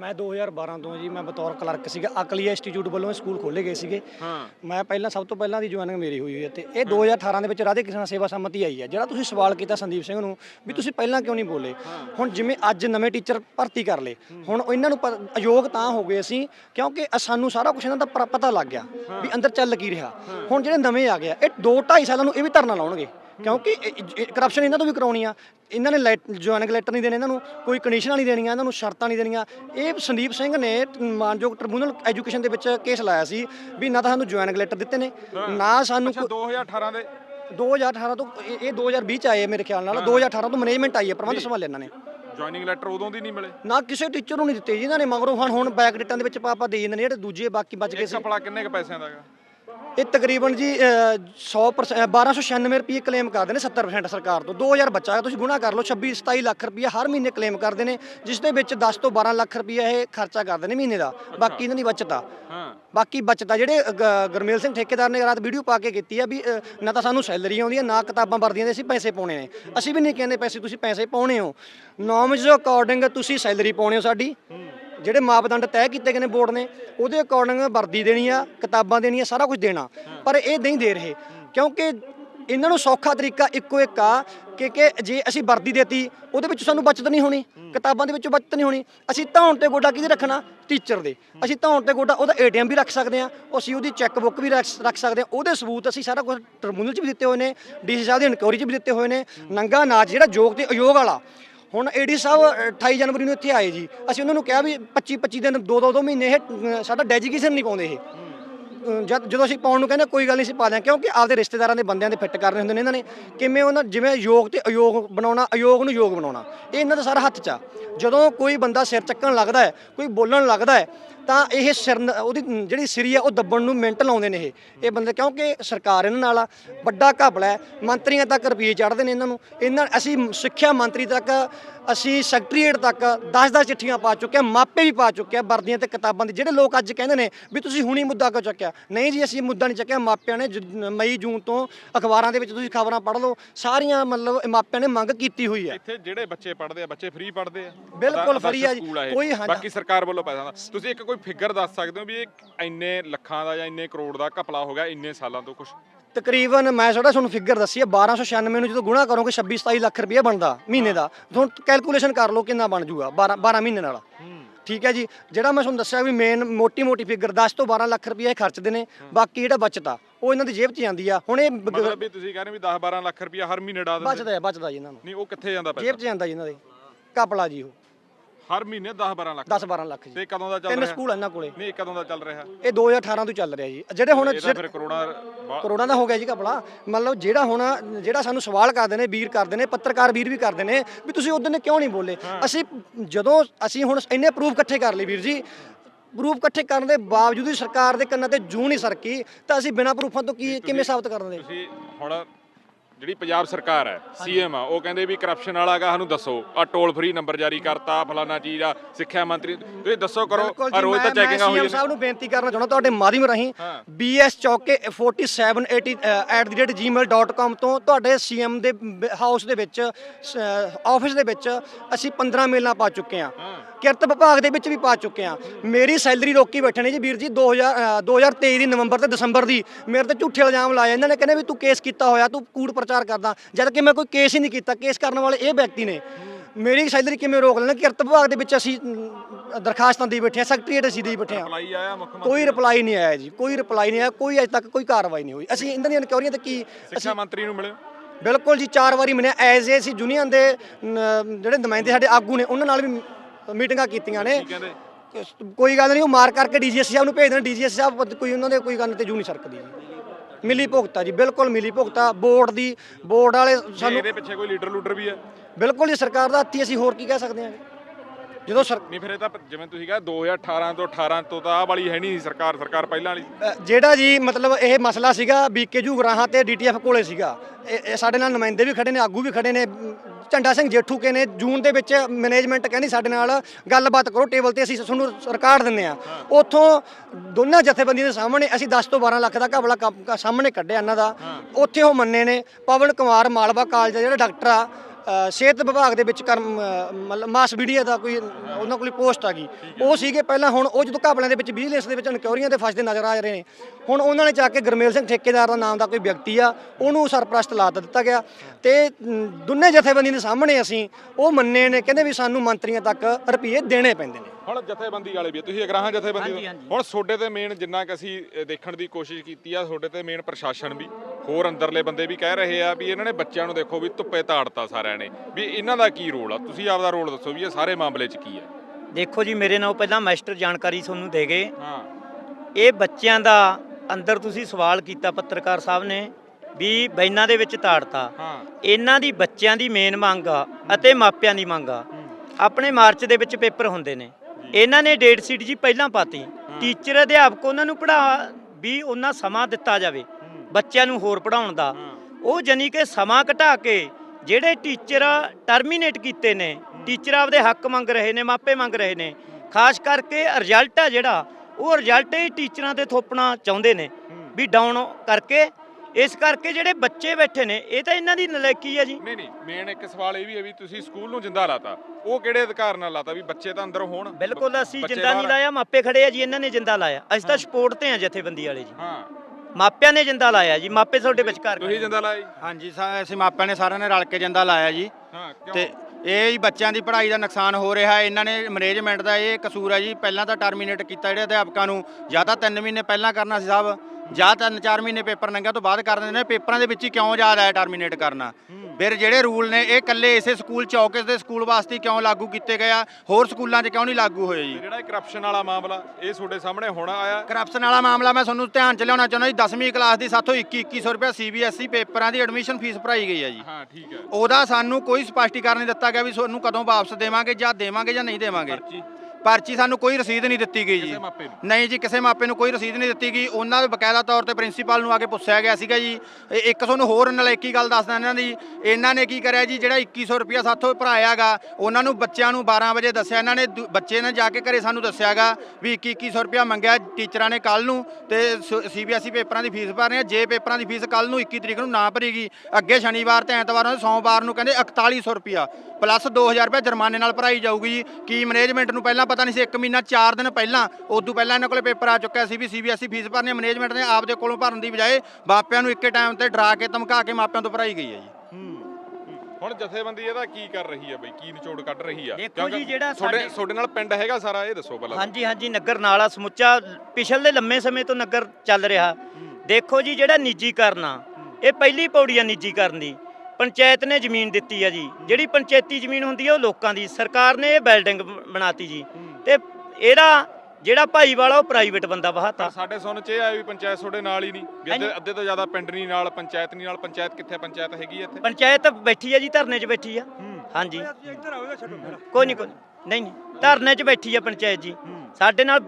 ਮੈਂ 2012 ਤੋਂ ਜੀ ਮੈਂ ਬਤੌਰ ਕਲਰਕ ਸੀਗਾ। ਅਕਲੀਆ ਇੰਸਟੀਚਿਊਟ ਵੱਲੋਂ ਇਹ ਸਕੂਲ ਖੋਲੇ ਗਏ ਸੀਗੇ। ਹਾਂ। ਮੈਂ ਪਹਿਲਾਂ ਸਭ ਤੋਂ ਪਹਿਲਾਂ ਦੀ ਜੁਆਇਨਿੰਗ ਮੇਰੀ ਹੋਈ ਹੋਈ ਹੈ ਤੇ ਇਹ 2018 ਦੇ ਵਿੱਚ ਰਾਧੇ ਕ੍ਰਿਸ਼ਨ ਸੇਵਾ ਸੰਮਤੀ ਆਈ ਹੈ। ਜਿਹੜਾ ਤੁਸੀਂ ਸਵਾਲ ਕੀਤਾ ਸੰਦੀਪ ਸਿੰਘ ਨੂੰ ਵੀ ਤੁਸੀਂ ਪਹਿਲਾਂ ਕਿਉਂ ਨਹੀਂ ਬੋਲੇ? ਹੁਣ ਜਿਵੇਂ ਅੱਜ ਨਵੇਂ ਟੀਚਰ ਭਰਤੀ ਕਰ ਲਏ ਹੁਣ ਇਹਨਾਂ ਨੂੰ ਅਯੋਗ ਤਾਂ ਹੋ ਗਏ ਅਸੀਂ ਕਿਉਂਕਿ ਸਾਨੂੰ ਸਾਰਾ ਕੁਝ ਇਹਨਾਂ ਦਾ ਪਤਾ ਲੱਗ ਗਿਆ ਵੀ ਅੰਦਰ ਚੱਲ ਕੀ ਰਿਹਾ। ਹੁਣ ਜਿਹੜੇ ਨਵੇਂ ਆ ਗਏ ਆ, ਇਹ 2 2.5 ਸਾਲਾਂ ਨੂੰ ਇਹ ਵੀ ਧਰਨਾ ਲਾਉਣਗੇ। ਕਿਉਂਕਿ ਕਰਪਸ਼ਨ ਇਹਨਾਂ ਤੋਂ ਵੀ ਕਰਾਉਣੀ ਆ। ਇਹਨਾਂ ਨੇ ਜੁਆਇਨਿੰਗ ਲੈਟਰ ਨਹੀਂ ਦੇਣੇ ਇਹਨਾਂ ਨੂੰ ਕੋਈ ਕੰਡੀਸ਼ਨਾਂ ਨਹੀਂ ਦੇਣੀਆਂ ਇਹਨਾਂ ਨੂੰ ਸ਼ਰਤਾਂ ਨਹੀਂ ਦੇਣੀਆਂ। ਇਹ ਸੰਦੀਪ ਸਿੰਘ ਨੇ ਮਾਨਯੋਗ ਟ੍ਰਿਬਿਊਨਲ ਐਜੂਕੇਸ਼ਨ ਦੇ ਵਿੱਚ ਕੇਸ ਲਾਇਆ ਸੀ ਵੀ ਨਾ ਤਾਂ ਸਾਨੂੰ ਜੁਆਇਨਿੰਗ ਲੈਟਰ ਦਿੱਤੇ ਨੇ ਨਾ ਸਾਨੂੰ ਅੱਛਾ 2018 ਦੇ 2018 ਤੋਂ ਇਹ ਇਹ 2020 ਚ ਆਏ ਮੇਰੇ ਖਿਆਲ ਨਾਲ। 2018 ਤੋਂ ਮੈਨੇਜਮੈਂਟ ਆਈ ਹੈ ਪ੍ਰਬੰਧ ਸੰਭਾਲਿਆ ਇਹਨਾਂ ਨੇ। ਜੁਆਇਨਿੰਗ ਲੈਟਰ ਉਦੋਂ ਦੀ ਨਹੀਂ ਮਿਲੇ। ਨਾ ਕਿਸੇ ਟੀਚਰ ਨੂੰ ਨਹੀਂ ਦਿੱਤੇ ਜੀ ਇਹਨਾਂ ਨੇ। ਮਗਰੋਂ ਹੁਣ ਬੈਕ ਡੇਟਾਂ ਦੇ ਵਿੱਚ ਪਾਪਾ ਦੇ ਜਾਂਦੇ ਨੇ ਜਿਹੜੇ ਦੂਜੇ ਬਾਕੀ ਬਚ ਗਏ ਸੀ। ਕਪੜਾ ਕਿੰਨੇ ਕ ਪੈਸਿਆਂ ਦਾ ਹੈਗਾ? ਇਹ ਤਕਰੀਬਨ ਜੀ ਅਹ, 100% 1296 ਰੁਪਏ ਕਲੇਮ ਕਰਦੇ ਨੇ 70% ਸਰਕਾਰ ਤੋਂ। 2000 ਬੱਚਾ ਹੈ ਤੁਸੀਂ ਗੁਣਾ ਕਰ ਲਓ 26 27 ਲੱਖ ਰੁਪਏ ਹਰ ਮਹੀਨੇ ਕਲੇਮ ਕਰਦੇ ਨੇ ਜਿਸ ਦੇ ਵਿੱਚ 10 ਤੋਂ 12 ਲੱਖ ਰੁਪਏ ਇਹ ਖਰਚਾ ਕਰਦੇ ਨੇ ਮਹੀਨੇ ਦਾ। ਬਾਕੀ ਇਹਨਾਂ ਦੀ ਬਚਤ ਆ। ਬਾਕੀ ਬਚਤ ਆ ਜਿਹੜੇ ਗੁਰਮੇਲ ਸਿੰਘ ਠੇਕੇਦਾਰ ਨੇ ਰਾਤ ਵੀਡੀਓ ਪਾ ਕੇ ਕੀਤੀ ਆ ਵੀ ਨਾ ਤਾਂ ਸਾਨੂੰ ਸੈਲਰੀ ਆਉਂਦੀ ਹੈ ਨਾ ਕਿਤਾਬਾਂ ਵਰਦੀਆਂ ਦੇ ਅਸੀਂ ਪੈਸੇ ਪਾਉਣੇ ਨੇ। ਅਸੀਂ ਵੀ ਨਹੀਂ ਕਹਿੰਦੇ ਪੈਸੇ ਤੁਸੀਂ ਪੈਸੇ ਪਾਉਣੇ ਹੋ। ਨੋਰਮਸ ਦੇ ਅਕੋਰਡਿੰਗ ਤੁਸੀਂ ਸੈਲਰੀ ਪਾਉਣੇ ਹੋ ਸਾਡੀ। ਜਿਹੜੇ ਮਾਪਦੰਡ ਤੈਅ ਕੀਤੇ ਗਏ ਨੇ ਬੋਰਡ ਨੇ, ਉਹਦੇ ਅਕੋਰਡਿੰਗ ਵਰਦੀ ਦੇਣੀ ਆ, ਕਿਤਾਬਾਂ ਦੇਣੀਆਂ, ਸਾਰਾ ਕੁਝ ਦੇਣਾ। ਪਰ ਇਹ ਨਹੀਂ ਦੇ ਰਹੇ। ਕਿਉਂਕਿ ਇਹਨਾਂ ਨੂੰ ਸੌਖਾ ਤਰੀਕਾ ਇੱਕੋ ਇੱਕ ਆ ਕਿ ਕਿ ਜੇ ਅਸੀਂ ਵਰਦੀ ਦੇਤੀ, ਉਹਦੇ ਵਿੱਚ ਸਾਨੂੰ ਬਚਤ ਨਹੀਂ ਹੋਣੀ, ਕਿਤਾਬਾਂ ਦੇ ਵਿੱਚੋਂ ਬਚਤ ਨਹੀਂ ਹੋਣੀ। ਅਸੀਂ ਧੌਣ ਤੇ ਗੋਡਾ ਕਿਹਦੇ ਰੱਖਣਾ? ਟੀਚਰ ਦੇ। ਅਸੀਂ ਧੌਣ ਤੇ ਗੋਡਾ, ਉਹਦਾ ਏਟੀਐਮ ਵੀ ਰੱਖ ਸਕਦੇ ਆ ਅਸੀਂ ਉਹਦੀ ਚੈੱਕ ਬੁੱਕ ਵੀ ਰੱਖ ਰੱਖ ਸਕਦੇ ਆ, ਉਹਦੇ ਸਬੂਤ ਅਸੀਂ ਸਾਰਾ ਕੁਝ ਟ੍ਰਿਬਿਊਨਲ 'ਚ ਵੀ ਦਿੱਤੇ ਹੋਏ ਨੇ, ਡੀਸੀ ਸਾਹਿਬ ਦੀ ਇਨਕੁਆਇਰੀ 'ਚ ਵੀ ਦਿੱਤੇ ਹੋਏ ਨੇ। ਨੰਗਾ ਨਾਚ ਜਿਹੜਾ ਯੋਗ ਤੇ ਅਯੋਗ ਵਾਲਾ ਹੁਣ ਏਡੀ ਸਾਹਿਬ 28 ਜਨਵਰੀ ਨੂੰ ਇੱਥੇ ਆਏ ਜੀ। ਅਸੀਂ ਉਹਨਾਂ ਨੂੰ ਕਿਹਾ ਵੀ 25 25 ਦਿਨ, ਦੋ ਦੋ ਦੋ ਮਹੀਨੇ ਇਹ ਸਾਡਾ ਡੈਜੀਕੇਸ਼ਨ ਨਹੀਂ ਪਾਉਂਦੇ ਇਹ। ਜਦ ਜਦੋਂ ਅਸੀਂ ਪਾਉਣ ਨੂੰ ਕਹਿੰਦੇ ਕੋਈ ਗੱਲ ਨਹੀਂ, ਅਸੀਂ ਪਾ ਦਿਆਂ ਕਿਉਂਕਿ ਆਪਦੇ ਰਿਸ਼ਤੇਦਾਰਾਂ ਦੇ ਬੰਦਿਆਂ ਦੇ ਫਿੱਟ ਕਰਨੇ ਹੁੰਦੇ ਨੇ ਇਹਨਾਂ ਨੇ। ਕਿਵੇਂ ਉਹਨਾਂ, ਜਿਵੇਂ ਯੋਗ ਤੇ ਅਯੋਗ ਬਣਾਉਣਾ, ਅਯੋਗ ਨੂੰ ਯੋਗ ਬਣਾਉਣਾ। ਇਹ ਇਹਨਾਂ ਦਾ ਸਾਰਾ ਹੱਥ 'ਚ ਆ। ਜਦੋਂ ਕੋਈ ਬੰਦਾ ਸਿਰ ਚੱਕਣ ਲੱਗਦਾ ਹੈ, ਕੋਈ ਬੋਲਣ ਲੱਗਦਾ ਹੈ ਤਾਂ ਇਹ ਸਿਰ ਨ- ਉਹਦੀ ਜਿਹੜੀ ਸਿਰੀ ਆ ਉਹ ਦੱਬਣ ਨੂੰ ਮਿੰਟ ਲਾਉਂਦੇ ਨੇ ਇਹ। ਇਹ ਬੰਦੇ ਕਿਉਂਕਿ ਸਰਕਾਰ ਇਹਨਾਂ ਨਾਲ ਆ ਵੱਡਾ ਘਪਲਾ ਹੈ ਮੰਤਰੀਆਂ ਤੱਕ ਰੁਪਏ ਚੜ੍ਹਦੇ ਨੇ ਇਹਨਾਂ ਨੂੰ। ਇਹਨਾਂ ਅਸੀਂ ਸਿੱਖਿਆ ਮੰਤਰੀ ਤੱਕ ਅਸੀਂ ਸੈਕਟਰੀਏਟ ਤੱਕ 10-10 ਚਿੱਠੀਆਂ ਪਾ ਚੁੱਕੇ ਹਾਂ ਮਾਪੇ ਵੀ ਪਾ ਚੁੱਕੇ ਆ ਵਰਦੀਆਂ ਤੇ ਕਿਤਾਬਾਂ ਦੀ ਜਿਹੜੇ ਲੋਕ ਅੱਜ ਕਹਿੰਦੇ ਨੇ ਵੀ ਤੁਸੀਂ ਹੁਣੀ ਮੁੱਦਾ ਕਿਉਂ ਚੱਕਿਆ? ਨਹੀਂ ਜੀ ਅਸੀਂ ਮੁੱਦਾ ਨਹੀਂ ਚੱਕਿਆ। ਮਾਪਿਆਂ ਨੇ ਜ- ਮਈ ਜੂਨ ਤੋਂ ਅਖਬਾਰਾਂ ਦੇ ਵਿੱਚ ਤੁਸੀਂ ਖਬਰਾਂ ਪੜ੍ਹ ਲਓ ਸਾਰੀਆਂ ਮਤਲਬ ਮਾਪਿਆਂ ਨੇ ਮੰਗ ਕੀਤੀ ਹੋਈ ਹੈ। ਇੱਥੇ ਜਿਹੜੇ ਬੱਚੇ ਪੜ੍ਹਦੇ ਆ ਬੱਚੇ ਫ੍ਰੀ ਪੜ੍ਹਦੇ ਆ। ਬਿਲਕੁਲ free ਆ ਜੀ। ਕੋਈ ਹਾਂ- ਬਾਕੀ ਸਰਕਾਰ ਵੱਲੋਂ ਪੈਸਾ ਦਾ ਤੁਸੀਂ ਇੱਕ ਕੋਈ ਫਿਗਰ ਦੱਸ ਸਕਦੇ ਹੋ ਵੀ ਇਹ ਇੰਨੇ ਲੱਖਾਂ ਦਾ ਜਾਂ ਇੰਨੇ ਕਰੋੜ ਦਾ ਘਪਲਾ ਹੋ ਗਿਆ ਇੰਨੇ ਸਾਲਾਂ ਤੋਂ ਕੁਝ ਤਕਰੀਬਨ ਮੈਂ ਜਿਹੜਾ ਤੁਹਾਨੂੰ ਫਿਗਰ ਦੱਸੀ ਹੈ 1296 ਨੂੰ ਜਦੋਂ ਗੁਣਾ ਕਰੋਗੇ 26 27 ਲੱਖ ਰੁਪਏ ਬਣਦਾ ਮਹੀਨੇ ਦਾ। ਤੁਹਾਨੂੰ ਕੈਲਕੂਲੇਸ਼ਨ ਕਰ ਲਓ ਕਿੰਨਾ ਬਣ ਜੂਗਾ 12 12 ਮਹੀਨੇ ਨਾਲ। ਠੀਕ ਹੈ ਜੀ? ਜਿਹੜਾ ਮੈਂ ਤੁਹਾਨੂੰ ਦੱਸਿਆ ਵੀ ਮੇਨ ਮੋਟੀ ਮੋਟੀ ਫਿਗਰ 10 ਤੋਂ 12 ਲੱਖ ਰੁਪਏ ਖਰਚਦੇ ਨੇ ਬਾਕੀ ਜਿਹੜਾ ਬਚਦਾ ਉਹ ਇਹਨਾਂ ਦੀ ਜੇਬ 'ਚ ਜਾਂਦੀ ਆ। ਹੁਣ ਇਹ ਮਤਲਬ ਵੀ ਤੁਸੀਂ ਕਹਿੰਦੇ ਵੀ 10 12 ਲੱਖ ਰੁਪਇਆ ਹਰ ਮਹੀਨੇ ਡਾ ਦਿੰਦੇ? ਬਚਦਾ ਹੈ ਬਚਦਾ ਜੀ ਇਹਨਾਂ ਨੂੰ। ਨਹੀਂ ਉਹ ਕਿੱਥੇ ਜਾਂਦਾ ਜੇਬ ਪੈਸਾ? 'ਚ ਜਾਂਦਾ ਜੀ ਇਹਨਾਂ ਦੇ। ਕਪੜਾ ਜੀ ਉਹ। ਹਰ ਮਹੀਨੇ 10 12 ਲੱਖ। 10 12 ਲੱਖ ਜੀ। ਤੇ ਕਦੋਂ ਦਾ ਚੱਲ ਤਿੰਨ ਰਿਹਾ? ਸਕੂਲ ਆ ਇਹਨਾਂ ਕੋਲੇ। ਨਹੀਂ ਕਦੋਂ ਦਾ ਚੱਲ ਰਿਹਾ? ਇਹ 2018 ਤੋਂ ਚੱਲ ਰਿਹਾ ਜੀ। ਜਿਹੜੇ ਹੁਣ ਇਹਦਾ ਫਿਰ ਕਰੋੜਾਂ ਬਾ- ਕਰੋਨਾ ਦਾ ਹੋ ਗਿਆ ਜੀ ਕਪੜਾ ਮਤਲਬ ਜਿਹੜਾ ਹੁਣ ਜਿਹੜਾ ਸਾਨੂੰ ਸਵਾਲ ਕਰਦੇ ਨੇ ਵੀਰ ਕਰਦੇ ਨੇ ਪੱਤਰਕਾਰ ਵੀਰ ਵੀ ਕਰਦੇ ਨੇ ਵੀ ਤੁਸੀਂ ਉਦੋਂ ਨੇ ਕਿਉਂ ਨਹੀਂ ਬੋਲੇ? ਅਸੀਂ ਜਦੋਂ ਅਸੀਂ ਹੁਣ ਇੰਨੇ ਪ੍ਰੂਫ ਇਕੱਠੇ ਕਰ ਲਏ ਵੀਰ ਜੀ। ਪ੍ਰੂਫ ਇਕੱਠੇ ਕਰਨ ਦੇ ਬਾਵਜੂਦ ਵੀ ਸਰਕਾਰ ਦੇ ਕੰਨਾਂ ਤੇ ਜੂ ਨਹੀਂ ਸਰਕੀ ਤਾਂ ਅਸੀਂ ਬਿਨਾਂ ਪ੍ਰੂਫਾਂ ਤੋਂ ਕੀ ਕਿਵੇਂ ਸਾਬਤ ਕਰਨ ਦੇ? ਤੁਸੀਂ ਹੁਣ ਜਿਹੜੀ ਪੰਜਾਬ ਸਰਕਾਰ ਹੈ ਸੀਐਮ ਆ ਉਹ ਕਹਿੰਦੇ ਵੀ ਕਰਪਸ਼ਨ ਵਾਲਾ ਸਾਨੂੰ ਦੱਸੋ। ਆ ਟੋਲ ਫ੍ਰੀ ਨੰਬਰ ਜਾਰੀ ਕਰਤਾ ਫਲਾਨਾ ਚੀਜ਼ ਆ ਸਿੱਖਿਆ ਮੰਤਰੀ ਤੁਸੀਂ ਦੱਸੋ ਕਰੋ ਆ ਰੋਜ਼ ਤਾਂ ਚੈਕਿੰਗਾਂ ਹੋਈਆਂ ਨੇ ਸਾਹਿਬ ਨੂੰ ਬੇਨਤੀ ਕਰਨਾ ਚਾਹੁੰਦਾ ਤੁਹਾਡੇ ਮਾਧਿਅਮ ਰਾਹੀਂ ਚੌਕੇ 4780@gmail.com ਤੋਂ ਤੁਹਾਡੇ ਸੀਐਮ ਦੇ ਹਾਊਸ ਦੇ ਵਿੱਚ ਆਫਿਸ ਦੇ ਵਿੱਚ ਅਸੀਂ 15 ਮੇਲਾਂ ਪਾ ਚੁੱਕੇ ਹਾਂ। ਕਿਰਤ ਵਿਭਾਗ ਦੇ ਵਿੱਚ ਵੀ ਪਾ ਚੁੱਕੇ ਹਾਂ। ਮੇਰੀ ਸੈਲਰੀ ਰੋਕੀ ਬੈਠੇ ਨੇ ਜੀ ਵੀਰ ਜੀ 2000 ਅ, 2023 ਦੀ ਨਵੰਬਰ ਤੇ ਦਸੰਬਰ ਦੀ। ਮੇਰੇ ਤੇ ਝੂਠੇ ਇਲਜ਼ਾਮ ਲਾਏ ਇਹਨਾਂ ਨੇ ਕਹਿੰਦੇ ਵੀ ਤੂੰ ਕੇਸ ਕੀਤਾ ਹੋਇਆ ਤੂੰ ਕੂੜ ਪ੍ਰਚਾਰ ਕਰਦਾ ਜਦ ਕਿ ਮੈਂ ਕੋਈ ਕੇਸ ਹੀ ਨਹੀਂ ਕੀਤਾ। ਕੇਸ ਕਰਨ ਵਾਲੇ ਇਹ ਵਿਅਕਤੀ ਨੇ। ਮੇਰੀ ਸੈਲਰੀ ਕਿਵੇਂ ਰੋਕ ਲੈਣ? ਕਿਰਤ ਵਿਭਾਗ ਦੇ ਵਿੱਚ ਅਸੀਂ ਦਰਖਾਸਤਾਂ ਦੇ ਬੈਠੇ ਹਾਂ ਸੈਕਟਰੀਏਟ ਅਸੀਂ ਦੇ ਬੈਠੇ ਮੰਤਰੀ ਕੋਈ ਰਿਪਲਾਈ ਨਹੀਂ ਆਇਆ ਜੀ ਕੋਈ ਰਿਪਲਾਈ ਨਹੀਂ ਆਇਆ ਕੋਈ ਅਜੇ ਤੱਕ ਕੋਈ ਕਾਰਵਾਈ ਨਹੀਂ ਹੋਈ। ਅਸੀਂ ਇਹਨਾਂ ਦੀਆਂ ਇਨਕੁਆਰੀਆਂ ਤੇ ਕੀ ਸਿੱਖਿਆ ਮੰਤਰੀ ਨੂੰ ਮਿਲੇ ਬਿਲਕੁਲ ਜੀ ਚਾਰ ਵਾਰੀ ਮਿਲਿਆ। ਐਜ਼ ਏ ਅਸੀਂ ਯੂਨੀਅਨ ਦੇ ਜਿਹੜੇ ਨੁਮਾਇੰਦੇ ਸਾਡੇ ਆਗੂ ਨੇ ਉਹਨਾਂ ਨਾਲ ਵੀ ਮੀਟਿੰਗਾਂ ਕੀਤੀਆਂ ਨੇ। ਕੋਈ ਗੱਲ ਨਹੀਂ ਉਹ ਮਾਰ ਕਰਕੇ ਡੀਜੀਐਸ ਸਾਹਿਬ ਨੂੰ ਭੇਜ ਦੇਣ। ਡੀਜੀਐਸ ਸਾਹਿਬ ਕੋਈ ਉਹਨਾਂ ਦੇ ਕੋਈ ਗੱਲ ਤੇ ਜੂ ਨਹੀਂ ਸਰਕਦੀ। ਮਿਲੀ ਭੁਗਤਾ ਜੀ ਬਿਲਕੁਲ ਮਿਲੀ ਭੁਗਤਾ। ਬੋਰਡ ਦੀ ਬੋਰਡ ਵਾਲੇ ਸਾਨੂੰ ਇਹਦੇ ਪਿੱਛੇ ਕੋਈ ਲੀਡਰ ਲੂਡਰ ਵੀ ਹੈ? ਬਿਲਕੁਲ ਜੀ ਸਰਕਾਰ ਦਾ ਹੱਥੀ ਅਸੀਂ ਹੋਰ ਕੀ ਕਹਿ ਸਕਦੇ ਹਾਂ ਜਦੋਂ ਸਰ ਨਹੀਂ ਫਿਰ ਇਹ ਤਾਂ ਜਿਵੇਂ ਤੁਸੀਂ ਕਿਹਾ 2018 ਤੋਂ 18 ਤੋਂ ਤਾਂ ਆਹ ਵਾਲੀ ਹੈ ਨਹੀਂ ਸਰਕਾਰ ਸਰਕਾਰ ਪਹਿਲਾਂ ਵਾਲੀ ਅ, ਜਿਹੜਾ ਜੀ ਮਤਲਬ ਇਹ ਮਸਲਾ ਸੀਗਾ ਬੀਕੇ ਜੂਗਰਾਹਾਂ ਤੇ ਡੀਟੀਐਫ ਕੋਲੇ ਸੀਗਾ ਇਹ ਇਹ ਸਾਡੇ ਨਾਲ ਨੁਮਾਇੰਦੇ ਵੀ ਖੜੇ ਨੇ ਆਗੂ ਵੀ ਖੜੇ ਨੇ ਅਮ, ਝੰਡਾ ਸਿੰਘ ਜੇਠੂ ਕੇ ਨੇ ਜੂਨ ਦੇ ਵਿੱਚ ਮੈਨੇਜਮੈਂਟ ਕਹਿੰਦੀ ਸਾਡੇ ਨਾਲ ਗੱਲਬਾਤ ਕਰੋ ਟੇਬਲ ਤੇ ਅਸੀਂ ਤੁਹਾਨੂੰ ਰਿਕਾਰਡ ਦਿੰਨੇ ਆ ਉੱਥੋਂ ਦੋਨਾਂ ਜਥੇਬੰਦੀਆਂ ਦੇ ਸਾਹਮਣੇ ਅਸੀਂ 10 ਤੋਂ 12 ਲੱਖ ਦਾ ਘਪਲਾ ਕੰਮ- ਸਾਹਮਣੇ ਕੱਢਿਆ ਇਹਨਾਂ ਦਾ। ਉੱਥੇ ਉਹ ਮੰਨੇ ਨੇ ਪਵਨ ਕੁਮਾਰ ਮਾਲਵਾ ਕਾਲਜ ਦਾ ਜਿਹੜਾ ਡਾਕਟਰ ਆ ਸਿਹਤ ਵਿਭਾਗ ਦੇ ਵਿੱਚ ਕਰਮ ਮਤਲਬ ਮਾਸ ਮੀਡੀਆ ਦਾ ਕੋਈ, ਉਹਨਾਂ ਕੋਲ ਪੋਸਟ ਆ ਗਈ। ਉਹ ਸੀਗੇ ਪਹਿਲਾਂ ਹੁਣ ਉਹ ਜਦੋਂ ਘਪਲਿਆਂ ਦੇ ਵਿੱਚ ਵਿਜੀਲੈਂਸ ਦੇ ਵਿੱਚ ਇਨਕੁਆਰੀਆਂ ਤੇ ਫਸਦੇ ਨਜ਼ਰ ਆ ਰਹੇ ਨੇ। ਹੁਣ ਉਹਨਾਂ ਨੇ ਜਾ ਕੇ ਗੁਰਮੇਲ ਸਿੰਘ ਠੇਕੇਦਾਰ ਦਾ ਨਾਮ ਦਾ ਕੋਈ ਵਿਅਕਤੀ ਆ, ਉਹਨੂੰ ਸਰਪ੍ਰਸਤ ਲਾ ਦਿੱਤਾ ਗਿਆ। ਤੇ ਦੋਨੇ ਜਥੇਬੰਦੀਆਂ ਦੇ ਸਾਹਮਣੇ ਅਸੀਂ ਉਹ ਮੰਨੇ ਨੇ, ਕਹਿੰਦੇ ਵੀ ਸਾਨੂੰ ਮੰਤਰੀਆਂ ਤੱਕ ਰੁਪਏ ਦੇਣੇ ਪੈਂਦੇ ਨੇ। ਹੁਣ ਜਥੇਬੰਦੀ ਵਾਲੇ ਵੀ ਤੁਸੀਂ ਅਗਰਾਹਾਂ ਜਥੇਬੰਦੀ ਹੁਣ ਤੁਹਾਡੇ ਤੇ ਮੇਨ ਜਿੰਨਾ ਕਿ ਅਸੀਂ ਦੇਖਣ ਦੀ ਕੋਸ਼ਿਸ਼ ਕੀਤੀ ਆ ਤੁਹਾਡੇ ਤੇ ਮੇਨ ਪ੍ਰਸ਼ਾਸਨ ਵੀ ਹੋਰ ਅੰਦਰਲੇ ਬੰਦੇ ਵੀ ਕਹਿ ਰਹੇ ਆ ਵੀ ਇਹਨਾਂ ਨੇ ਬੱਚਿਆਂ ਨੂੰ ਦੇਖੋ ਵੀ ਧੁੱਪੇ ਤਾੜਤਾ ਸਾਰਿਆਂ ਨੇ ਵੀ ਇਹਨਾਂ ਦਾ ਕੀ ਰੋਲ ਆ? ਤੁਸੀਂ ਆਪਦਾ ਰੋਲ ਦੱਸੋ ਵੀ ਇਹ ਸਾਰੇ ਮਾਮਲੇ 'ਚ ਕੀ ਹੈ ਦੇਖੋ ਜੀ ਮੇਰੇ ਨਾਲ ਪਹਿਲਾਂ ਮਾਸਟਰ ਜਾਣਕਾਰੀ ਤੁਹਾਨੂੰ ਦੇ ਗਏ। ਹਾਂ। ਇਹ ਬੱਚਿਆਂ ਦਾ ਅੰਦਰ ਤੁਸੀਂ ਸਵਾਲ ਕੀਤਾ ਪੱਤਰਕਾਰ ਸਾਹਿਬ ਨੇ ਵੀ ਬੈਨਾਂ ਦੇ ਵਿੱਚ ਤਾੜਤਾ। ਇਹਨਾਂ ਦੀ ਬੱਚਿਆਂ ਦੀ ਮੇਨ ਮੰਗ ਆ ਅਤੇ ਮਾਪਿਆਂ ਦੀ ਮੰਗ ਆ। ਆਪਣੇ ਮਾਰਚ ਦੇ ਵਿੱਚ ਪੇਪਰ ਹੁੰਦੇ ਨੇ। ਇਹਨਾਂ ਨੇ ਡੇਟ ਸ਼ੀਟ ਜੀ ਪਹਿਲਾਂ ਪਾਤੀ। ਟੀਚਰ, ਅਧਿਆਪਕ ਉਹਨਾਂ ਨੂੰ ਪੜਾ ਵੀ ਉਹਨਾਂ ਸਮਾਂ ਦਿੱਤਾ ਜਾਵੇ, ਬੱਚਿਆਂ ਨੂੰ ਹੋਰ ਪੜਾਉਣ ਦਾ। ਉਹ ਜਾਨੀ ਕਿ ਸਮਾਂ ਘਟਾ ਕੇ ਜਿਹੜੇ ਟੀਚਰ ਟਰਮੀਨੇਟ ਕੀਤੇ ਨੇ, ਟੀਚਰ ਆਪਦੇ ਹੱਕ ਮੰਗ ਰਹੇ ਨੇ, ਮਾਪੇ ਮੰਗ ਰਹੇ ਨੇ, ਖਾਸ ਕਰਕੇ ਰਿਜ਼ਲਟ ਆ ਜਿਹੜਾ, ਉਹ ਰਿਜ਼ਲਟ ਹੀ ਟੀਚਰਾਂ ਤੇ ਥੋਪਣਾ ਚਾਹੁੰਦੇ ਨੇ, ਵੀ ਡਾਊਨ ਕਰਕੇ ਇਸ ਕਰਕੇ ਜਿਹੜੇ ਬੱਚੇ ਬੈਠੇ ਨੇ ਇਹ ਤਾਂ ਇਹਨਾਂ ਦੀ ਨਲਾਇਕੀ ਆ ਜੀ। ਨਹੀਂ ਨਹੀਂ ਮੇਨ ਇੱਕ ਸਵਾਲ ਇਹ ਵੀ ਹੈ ਵੀ ਤੁਸੀਂ ਸਕੂਲ ਨੂੰ ਜਿੰਦਾ ਲਾਤਾ। ਉਹ ਕਿਹੜੇ ਅਧਿਕਾਰ ਨਾਲ ਲਾਤਾ ਵੀ ਬੱਚੇ ਤਾਂ ਅੰਦਰ ਹੋਣ? ਬਿਲਕੁਲ ਅਸੀਂ ਬੱਚੇ ਜਿੰਦਾ ਨਹੀਂ ਬਾਹਰ। ਲਾਇਆ ਮਾਪੇ ਖੜੇ ਆ ਜੀ ਇਹਨਾਂ ਨੇ ਜਿੰਦਾ ਲਾਇਆ। ਅਸੀਂ ਤਾਂ ਸਪੋਰਟ ਤੇ ਆ ਜਥੇਬੰਦੀ ਵਾਲੇ ਜੀ। ਹਾਂ। ਮਾਪਿਆਂ ਨੇ ਜਿੰਦਾ ਲਾਇਆ ਜੀ ਮਾਪੇ ਤੁਹਾਡੇ ਵਿਚਕਾਰ ਖੜੇ ਤੁਸੀਂ ਜਿੰਦਾ ਲਾਇਆ ਜੀ? ਹਾਂਜੀ ਸਾ- ਅਸੀਂ ਮਾਪਿਆਂ ਨੇ ਸਾਰਿਆਂ ਨੇ ਰਲ ਕੇ ਜੰਦਾ ਲਾਇਆ ਜੀ। ਹਾਂ ਕਿਉਂ? ਤੇ ਇਹ ਹੀ ਬੱਚਿਆਂ ਦੀ ਪੜ੍ਹਾਈ ਦਾ ਨੁਕਸਾਨ ਹੋ ਰਿਹਾ ਹੈ। ਇਹਨਾਂ ਨੇ ਮੈਨੇਜਮੈਂਟ ਦਾ ਇਹ ਕਸੂਰ ਹੈ ਜੀ। ਪਹਿਲਾਂ ਤਾਂ ਟਰਮੀਨੇਟ ਕੀਤਾ ਜਿਹੜੇ ਅਧਿਆਪਕਾਂ ਨੂੰ ਜਾਂ ਤਾਂ 3 ਮਹੀਨੇ ਪਹਿਲਾਂ ਕਰਨਾ ਸੀ ਸਾਹਿਬ। ਜਾਂ ਤਾਂ 4 ਮਹੀਨੇ ਪੇਪਰ ਲੰਘਿਆ ਤੋਂ ਬਾਅਦ ਕਰ ਦਿੰਦੇ ਨੇ ਪੇਪਰਾਂ ਦੇ ਵਿੱਚ ਹੀ ਕਿਉਂ ਯਾਦ ਆਇਆ ਟਰਮੀਨੇਟ ਕਰਨਾ? ਫਿਰ ਜਿਹੜੇ ਰੂਲ ਨੇ ਇਹ ਇਕੱਲੇ ਇਸੇ ਸਕੂਲ ਚੌਕਸ ਦੇ ਸਕੂਲ ਵਾਸਤੇ ਕਿਉਂ ਲਾਗੂ ਕੀਤੇ ਗਏ ਆ? ਹੋਰ ਸਕੂਲਾਂ 'ਚ ਕਿਉਂ ਨਹੀਂ ਲਾਗੂ ਹੋਏ ਜੀ? ਜਿਹੜਾ ਕਰਪਸ਼ਨ ਵਾਲਾ ਮਾਮਲਾ ਇਹ ਤੁਹਾਡੇ ਸਾਹਮਣੇ ਹੁਣ ਆਇਆ। ਕਰਪਸ਼ਨ ਵਾਲਾ ਮਾਮਲਾ ਮੈਂ ਤੁਹਾਨੂੰ ਧਿਆਨ ਚ ਲਿਆਉਣਾ ਚਾਹੁੰਦਾ ਜੀ 10ਵੀਂ ਕਲਾਸ ਦੀ ਸਾਥੋਂ 21 2100 ਰੁਪਏ ਸੀਬੀਐਸਈ ਪੇਪਰਾਂ ਦੀ ਐਡਮਿਸ਼ਨ ਫੀਸ ਭਰਾਈ ਗਈ ਹੈ ਜੀ। ਹਾਂ ਠੀਕ ਹੈ ਉਹਦਾ ਸਾਨੂੰ ਕੋਈ ਸਪਸ਼ਟੀਕਰਨ ਨਹੀਂ ਦਿੱਤਾ ਗਿਆ ਵੀ ਤੁਹਾਨੂੰ ਕਦੋਂ ਵਾਪਸ ਦੇਵਾਂਗੇ ਜਾਂ ਦੇਵਾਂਗੇ ਜਾਂ ਨਹੀਂ ਦੇਵਾਂਗੇ। ਪਰਚੀ ਸਾਨੂੰ ਕੋਈ ਰਸੀਦ ਨਹੀਂ ਦਿੱਤੀ ਗਈ ਜੀ? ਨਹੀਂ ਜੀ ਕਿਸੇ ਮਾਪੇ ਨੂੰ ਕੋਈ ਰਸੀਦ ਨਹੀਂ ਦਿੱਤੀ ਗਈ। ਉਹਨਾਂ ਦੇ ਬਕਾਇਦਾ ਤੌਰ ਤੇ ਪ੍ਰਿੰਸੀਪਲ ਨੂੰ ਆ ਕੇ ਪੁੱਛਿਆ ਗਿਆ ਸੀਗਾ ਜੀ। ਇੱਕ ਤੁਹਾਨੂੰ ਹੋਰ ਨਲਾਇਕੀ ਗੱਲ ਦੱਸਦਾ ਇਹਨਾਂ ਦੀ। ਇਹਨਾਂ ਨੇ ਕੀ ਕਰਿਆ ਜੀ ਜਿਹੜਾ 2100 ਰੁਪਇਆ ਸਾਥੋਂ ਭਰਾਇਆਗਾ ਉਹਨਾਂ ਨੂੰ ਬੱਚਿਆਂ ਨੂੰ 12 ਵਜੇ ਦੱਸਿਆ। ਇਹਨਾਂ ਨੇ ਬੱਚੇ ਨੇ ਜਾ ਕੇ ਘਰੇ ਸਾਨੂੰ ਦੱਸਿਆਗਾ ਵੀ 21 2100 ਰੁਪਇਆ ਮੰਗਿਆ ਟੀਚਰਾਂ ਨੇ ਕੱਲ ਨੂੰ ਤੇ ਸੀਬੀਐਸਈ ਪੇਪਰਾਂ ਦੀ ਫੀਸ ਭਰਨੀ ਹੈ ਜੇ ਪੇਪਰਾਂ ਦੀ ਫੀਸ ਕੱਲ ਨੂੰ 21 ਤਰੀਕ ਨੂੰ ਨਾ ਭਰੀਗੀ ਅੱਗੇ ਸ਼ਨੀਵਾਰ ਤੇ ਐਤਵਾਰ ਨੂੰ ਸੋਮਵਾਰ ਨੂੰ ਕਹਿੰਦੇ 4100 ਰੁਪਇਆ ਪਲੱਸ 2000 ਰੁਪਏ ਜੁਰਮਾਨੇ ਨਾਲ ਭਰਾਈ ਜਾਊਗੀ ਜੀ। ਕੀ ਮੈਨੇਜਮੈਂਟ ਨੂੰ ਪਹਿਲਾਂ ਪਤਾ ਨਹੀਂ ਸੀ 1 ਮਹੀਨਾ 4 ਦਿਨ ਪਹਿਲਾਂ ਉਦੋਂ ਪਹਿਲਾਂ ਇਹਨਾਂ ਕੋਲੇ ਪੇਪਰ ਆ ਚੁੱਕਿਆ ਸੀ ਵੀ ਸੀਬੀਐਸਈ ਫੀਸ ਭਰਨੀ ਮੈਨੇਜਮੈਂਟ ਨੇ ਆਪਦੇ ਕੋਲੋਂ ਭਰਨ ਦੀ ਬਜਾਏ ਮਾਪਿਆਂ ਨੂੰ ਇੱਕੇ ਟਾਈਮ ਤੇ ਡਰਾ ਕੇ ਧਮਕਾ ਕੇ ਮਾਪਿਆਂ ਤੋਂ ਭਰਾਈ ਗਈ ਹੈ ਜੀ। ਹੁਣ ਜਥੇਬੰਦੀ ਇਹਦਾ ਕੀ ਕਰ ਰਹੀ ਹੈ ਬਈ? ਕੀ ਨਿਚੋੜ ਕੱਢ ਰਹੀ ਆ? ਦੇਖੋ ਕਿਉਂਕਿ ਜੀ, ਜਿਹੜਾ ਤੁਹਾਡੇ ਸਾਡੇ- ਤੁਹਾਡੇ ਨਾਲ ਪਿੰਡ ਹੈਗਾ ਸਾਰਾ ਇਹ ਦੱਸੋ ਪਹਿਲਾਂ ਹਾਂਜੀ ਹਾਂਜੀ ਨਗਰ ਨਾਲਾ ਸਮੁੱਚਾ ਪਿਛਲੇ ਲੰਮੇ ਸਮੇਂ ਤੋਂ ਨਗਰ ਚੱਲ ਰਿਹਾ। ਦੇਖੋ ਜੀ ਜਿਹੜਾ ਨਿੱਜੀਕਰਨ ਆ ਇਹ ਪਹਿਲੀ ਪੌੜੀ ਆ ਨਿੱਜੀਕਰਨ ਦੀ। ਪੰਚਾਇਤ ਨੇ ਜ਼ਮੀਨ ਦਿੱਤੀ ਆ ਜੀ। ਜਿਹੜੀ ਪੰਚਾਇਤੀ ਜ਼ਮੀਨ ਹੁੰਦੀ ਆ ਉਹ ਲੋਕਾਂ ਦੀ। ਸਰਕਾਰ ਨੇ ਇਹ ਬਿਲਡਿੰਗ ਬਣਾਤੀ ਜੀ। ਤੇ ਇਹਦਾ ਜਿਹੜਾ ਭਾਈ ਵਾਲਾ ਉਹ ਪ੍ਰਾਈਵੇਟ ਬੰਦਾ ਬਹਾਤਾ ਸਾਡੇ ਸੁਣ ਚ ਇਹ ਆਇਆ ਵੀ ਪੰਚਾਇਤ ਤੁਹਾਡੇ ਨਾਲ ਹੀ ਨਹੀਂ। ਅੱਧੇ। ਅੱਧੇ ਤੋਂ ਜ਼ਿਆਦਾ ਪਿੰਡ ਨਹੀਂ ਨਾਲ ਪੰਚਾਇਤ ਨਹੀਂ ਨਾਲ। ਪੰਚਾਇਤ ਕਿੱਥੇ ਪੰਚਾਇਤ ਹੈਗੀ ਆ ਇੱਥੇ? ਪੰਚਾਇਤ ਬੈਠੀ ਆ ਜੀ ਧਰਨੇ 'ਚ ਬੈਠੀ ਆ। ਹਾਂਜੀ। ਕੋਈ ਨਹੀਂ ਕੋਈ। ਨਹੀਂ ਨਹੀਂ। ਧਰਨੇ 'ਚ ਬੈਠੀ ਆ ਪੰਚਾਇਤ ਜੀ। ਸਾਡੇ ਨਾਲ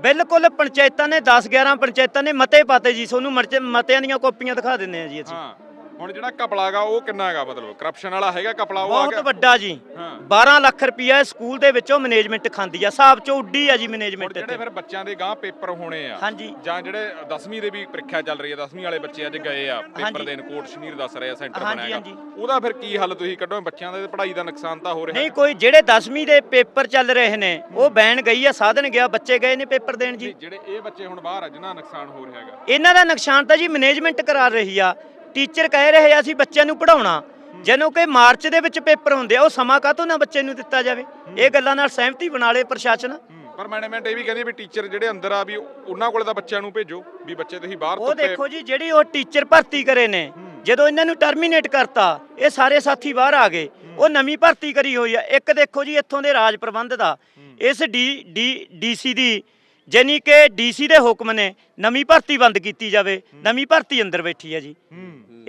ਬਿਲਕੁਲ ਪੰਚਾਇਤਾਂ ਨੇ 10 11 ਪੰਚਾਇਤਾਂ ਨੇ ਮਤੇ ਪਾਤੇ ਜੀ। ਤੁਹਾਨੂੰ ਮਰਚ- ਮਤਿਆਂ ਦੀਆਂ ਕਾਪੀਆਂ ਦਿਖਾ ਦਿੰਦੇ ਆ ਜੀ ਅਸੀਂ। ਹਾਂ। ਹੁਣ ਜਿਹੜਾ ਕਪਲਾ ਹੈਗਾ ਉਹ ਕਿੰਨਾ ਹੈਗਾ ਮਤਲਬ? ਕਰਪਸ਼ਨ ਵਾਲਾ ਹੈਗਾ ਕਪਲਾ ਉਹ ਆ ਬਹੁਤ ਗਿਆ? ਵੱਡਾ ਜੀ। ਹਾਂ। 12 ਲੱਖ ਰੁਪਇਆ ਸਕੂਲ ਦੇ ਵਿੱਚੋਂ ਮੈਨੇਜਮੈਂਟ ਖਾਂਦੀ ਆ। ਹਿਸਾਬ ਚੋਂ ਉੱਡੀ ਆ ਜੀ ਹੁਣ ਮੈਨੇਜਮੈਂਟ ਜਿਹੜੇ ਫਿਰ ਬੱਚਿਆਂ ਦੇ ਗਾਂ ਪੇਪਰ ਹੋਣੇ ਆ ਹਾਂਜੀ। ਜਾਂ ਜਿਹੜੇ 10ਵੀਂ ਦੇ ਵੀ ਪ੍ਰੀਖਿਆ ਚੱਲ ਰਹੀ ਹੈ 10ਵੀਂ ਵਾਲੇ ਬੱਚੇ ਅੱਜ ਗਏ ਆ ਪੇਪਰ ਹਾਂਜੀ। ਦੇਣ ਕੋਟ ਸ਼ਮੀਰ ਦੱਸ ਰਿਹਾ ਸੈਂਟਰ ਹਾਂਜੀ, ਬਣਾਏਗਾ ਹਾਂਜੀ। ਉਹਦਾ ਫਿਰ ਕੀ ਹੱਲ ਤੁਸੀਂ ਕੱਢੋ? ਬੱਚਿਆਂ ਦੇ ਪੜ੍ਹਾਈ ਦਾ ਨੁਕਸਾਨ ਤਾਂ ਹੋ ਰਿਹਾ। ਨਹੀਂ ਕੋਈ ਜਿਹੜੇ 10ਵੀਂ ਦੇ ਪੇਪਰ ਚੱਲ ਰਹੇ ਨੇ ਉਹ ਬੈਨ ਗਈ ਆ ਸਾਧਨ ਗਿਆ ਬੱਚੇ ਗਏ ਨੇ ਪੇਪਰ ਦੇਣ ਜੀ। ਜਿਹੜੇ ਇਹ ਬੱਚੇ ਹੁਣ ਬਾਹਰ ਆ ਜਿਨ੍ਹਾਂ ਦਾ ਨੁਕਸਾਨ ਹੋ ਰਿਹਾ ਹੈਗਾ। ਇਹਨਾਂ ਦਾ ਨੁਕਸਾਨ ਤਾਂ ਜੀ ਮੈਨੇਜਮੈਂਟ ਕਰਾ ਰਹੀ ਆ। ਟੀਚਰ ਕਹਿ ਰਹੇ ਆ ਅਸੀਂ ਬੱਚਿਆਂ ਨੂੰ ਪੜਾਉਣਾ ਜਦੋਂ ਕਿ ਮਾਰਚ ਦੇ ਵਿੱਚ ਪੇਪਰ ਹੁੰਦੇ ਆ ਉਹ ਸਮਾਂ ਕਾਹਤੋਂ ਨਾ ਬੱਚੇ ਨੂੰ ਦਿੱਤਾ ਜਾਵੇ? ਇਹ ਗੱਲਾਂ ਨਾਲ ਸਹਿਮਤੀ ਬਣਾ ਲੇ ਪ੍ਰਸ਼ਾਸਨ। ਪਰ ਮੈਨੇਜਮੈਂਟ ਇਹ ਵੀ ਕਹਿੰਦੀ ਵੀ ਟੀਚਰ ਜਿਹੜੇ ਅੰਦਰ ਆ ਵੀ ਉਹਨਾਂ ਕੋਲੇ ਤਾਂ ਬੱਚਿਆਂ ਨੂੰ ਭੇਜੋ ਵੀ ਬੱਚੇ ਤੁਸੀਂ ਬਾਹਰ ਉਹ ਦੇਖੋ ਜੀ ਜਿਹੜੀ ਉਹ ਟੀਚਰ ਭਰਤੀ ਕਰੇ ਨੇ ਜਦੋਂ ਇਹਨਾਂ ਨੂੰ ਟਰਮੀਨੇਟ ਕਰਤਾ ਇਹ ਸਾਰੇ ਸਾਥੀ ਬਾਹਰ ਆ ਗਏ। ਉਹ ਨਵੀਂ ਭਰਤੀ ਕਰੀ ਹੋਈ ਆ। ਇੱਕ ਦੇਖੋ ਜੀ ਇੱਥੋਂ ਦੇ ਰਾਜ ਪ੍ਰਬੰਧ ਦਾ। ਇਸ ਡੀ ਡੀ ਡੀਸੀ ਦੀ ਜਾਨੀ ਕਿ ਡੀਸੀ ਦੇ ਹੁਕਮ ਨੇ ਨਵੀਂ ਭਰਤੀ ਬੰਦ ਕੀਤੀ ਜਾਵੇ। ਨਵੀਂ ਭਰਤੀ ਅੰਦਰ ਬੈਠੀ ਹੈ ਜੀ।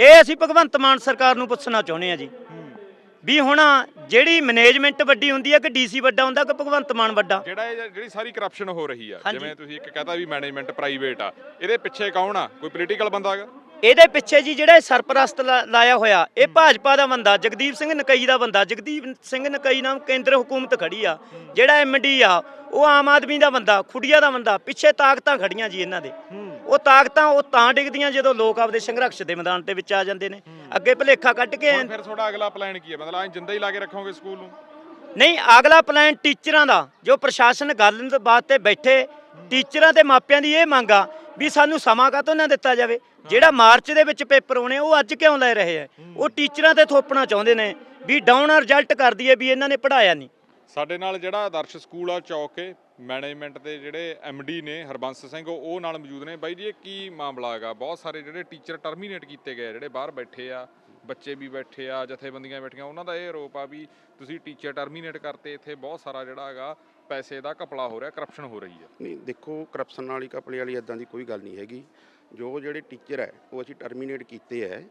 ਇਹ ਅਸੀਂ ਭਗਵੰਤ ਮਾਨ ਸਰਕਾਰ ਨੂੰ ਪੁੱਛਣਾ ਚਾਹੁੰਦੇ ਆ ਜੀ। ਵੀ ਹੁਣ ਜਿਹੜੀ ਮੈਨੇਜਮੈਂਟ ਵੱਡੀ ਹੁੰਦੀ ਹੈ ਕਿ ਡੀਸੀ ਵੱਡਾ ਹੁੰਦਾ ਕਿ ਭਗਵੰਤ ਮਾਨ ਵੱਡਾ? ਜਿਹੜਾ ਇਹ ਜਿਹੜੀ ਸਾਰੀ ਕਰਪਸ਼ਨ ਹੋ ਰਹੀ ਆ। ਜਿਵੇਂ ਤੁਸੀਂ ਇੱਕ ਕਹਤਾ ਵੀ ਮੈਨੇਜਮੈਂਟ ਪ੍ਰਾਈਵੇਟ ਆ ਇਹਦੇ ਪਿੱਛੇ ਕੌਣ ਆ? ਕੋਈ ਪੋਲੀਟੀਕਲ ਬੰਦਾ ਹੈਗਾ? ਇਹਦੇ ਪਿੱਛੇ ਜੀ ਜਿਹੜਾ ਸਰਪ੍ਰਸਤ ਲਾਇਆ ਹੋਇਆ ਇਹ ਭਾਜਪਾ ਦਾ ਬੰਦਾ ਜਗਦੀਪ ਸਿੰਘ ਨਕਈ ਦਾ ਬੰਦਾ ਜਗਦੀਪ ਸਿੰਘ ਨਕਈ ਨਾਮ ਕੇਂਦਰ ਹਕੂਮਤ ਖੜੀ ਆ ਜਿਹੜਾ ਐਮਡੀ ਆ ਉਹ ਆਮ ਆਦਮੀ ਦਾ ਬੰਦਾ ਖੁੱਡੀਆ ਦਾ ਬੰਦਾ ਪਿੱਛੇ ਤਾਕਤਾਂ ਖੜੀਆਂ ਜੀ ਇਹਨਾਂ ਦੇ। ਉਹ ਤਾਕਤਾਂ ਉਹ ਤਾਂ ਡਿੱਗਦੀਆਂ ਜਦੋਂ ਲੋਕ ਆਪਦੇ ਸੰਘਰਸ਼ ਦੇ ਮੈਦਾਨ ਦੇ ਵਿੱਚ ਆ ਜਾਂਦੇ ਨੇ। ਅੱਗੇ ਭਲੇਖਾ ਕੱਢ ਕੇ ਹੁਣ ਫਿਰ ਤੁਹਾਡਾ ਅਗਲਾ ਪਲਾਨ ਕੀ ਹੈ? ਮਤਲਬ ਐਂ ਜਿੰਦਾ ਹੀ ਲਾ ਕੇ ਰੱਖੋਗੇ ਸਕੂਲ ਨੂੰ? ਨਹੀਂ ਅਗਲਾ ਪਲਾਨ ਟੀਚਰਾਂ ਦਾ ਜੋ ਪ੍ਰਸ਼ਾਸਨ ਗੱਲ ਦੇ ਬਾਤ ਤੇ ਬੈਠੇ ਟੀਚਰਾਂ ਤੇ ਮਾਪਿਆਂ ਦੀ ਇਹ ਮੰਗ ਆ ਵੀ ਸਾਨੂੰ ਸਮਾਂ ਕਾਹਤੋਂ ਨਾ ਦਿੱਤਾ ਜਾਵੇ? ਜਿਹੜਾ ਮਾਰਚ ਦੇ ਵਿੱਚ ਪੇਪਰ ਹੋਣੇ ਉਹ ਅੱਜ ਕਿਉਂ ਲੈ ਰਹੇ ਆ? ਉਹ ਟੀਚਰਾਂ ਤੇ ਥੋਪਣਾ ਚਾਹੁੰਦੇ ਨੇ ਵੀ ਡਾਊਨ ਰਿਜ਼ਲਟ ਕਰ ਦਈਏ ਵੀ ਇਹਨਾਂ ਨੇ ਪੜਾਇਆ ਨਹੀਂ। ਸਾਡੇ ਨਾਲ ਜਿਹੜਾ ਆਦਰਸ਼ ਸਕੂਲ ਆ, ਚੌਕੇ ਮੈਨੇਜਮੈਂਟ ਦੇ ਜਿਹੜੇ ਡੀ ਨੇ, ਹਰਬੰਸ ਸਿੰਘ, ਉਹ ਨਾਲ ਮੌਜੂਦ ਨੇ। ਬਾਈ ਜੀ, ਇਹ ਕੀ ਮਾਮਲਾ ਹੈਗਾ? ਬਹੁਤ ਸਾਰੇ ਜਿਹੜੇ ਟੀਚਰ ਟਰਮੀਨੇਟ ਕੀਤੇ ਗਏ ਜਿਹੜੇ ਬਾਹਰ ਬੈਠੇ ਆ, ਬੱਚੇ ਵੀ ਬੈਠੇ ਆ, ਜਥੇਬੰਦੀਆਂ ਬੈਠੀਆਂ। ਉਹਨਾਂ ਦਾ ਇਹ ਆਰੋਪ ਆ ਵੀ ਤੁਸੀਂ ਟੀਚਰ ਟਰਮੀਨੇਟ ਕਰਤੇ, ਇੱਥੇ ਬਹੁਤ ਸਾਰਾ ਜਿਹੜਾ ਹੈਗਾ, ਪੈਸੇ ਦਾ ਘਪਲਾ ਹੋ ਰਿਹਾ ਕਰਪਸ਼ਨ ਹੋ ਰਹੀ ਹੈ ਨਹੀਂ, ਦੇਖੋ ਕਰਪਸ਼ਨ ਵਾਲੀ ਕਪੜੇ ਵਾਲੀ ਇਦਾਂ ਦੀ ਕੋਈ ਗੱਲ ਨਹੀਂ ਹੈਗੀ। ਜੋ ਜਿਹੜੇ ਟੀਚਰ ਹੈ, ਉਹ ਅਸੀਂ ਟਰਮੀਨੇਟ ਕੀਤੇ ਹੈ।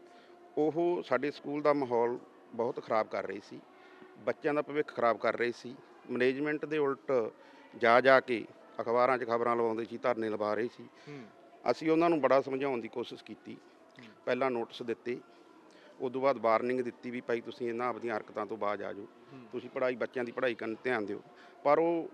ਉਹ ਸਾਡੇ ਸਕੂਲ ਦਾ ਮਾਹੌਲ ਬਹੁਤ ਖਰਾਬ ਕਰ ਰਹੇ ਸੀ। ਬੱਚਿਆਂ ਦਾ ਭਵਿੱਖ ਖਰਾਬ ਕਰ ਰਹੇ ਸੀ। ਮੈਨੇਜਮੈਂਟ ਦੇ ਉਲਟ ਜਾ ਜਾ ਕੇ ਅਖਬਾਰਾਂ 'ਚ ਖਬਰਾਂ ਲਵਾਉਂਦੇ ਸੀ ਧਰਨੇ ਲਵਾ ਰਹੇ ਸੀ। ਅਸੀਂ ਉਹਨਾਂ ਨੂੰ ਬੜਾ ਸਮਝਾਉਣ ਦੀ ਕੋਸ਼ਿਸ਼ ਕੀਤੀ। ਪਹਿਲਾਂ ਨੋਟਿਸ ਦਿੱਤੇ। ਉਦੋਂ ਬਾਅਦ ਵਾਰਨਿੰਗ ਦਿੱਤੀ ਵੀ ਭਾਈ ਤੁਸੀਂ ਇਹਨਾਂ ਆਪਦੀਆਂ ਹਰਕਤਾਂ ਤੋਂ ਬਾਜ ਆ ਜਾਓ। ਤੁਸੀਂ ਪੜ੍ਹਾਈ ਬੱਚਿਆਂ ਦੀ ਪੜ੍ਹਾਈ ਕਰਨ ਧਿਆਨ ਦਿਓ। ਪਰ ਉਹ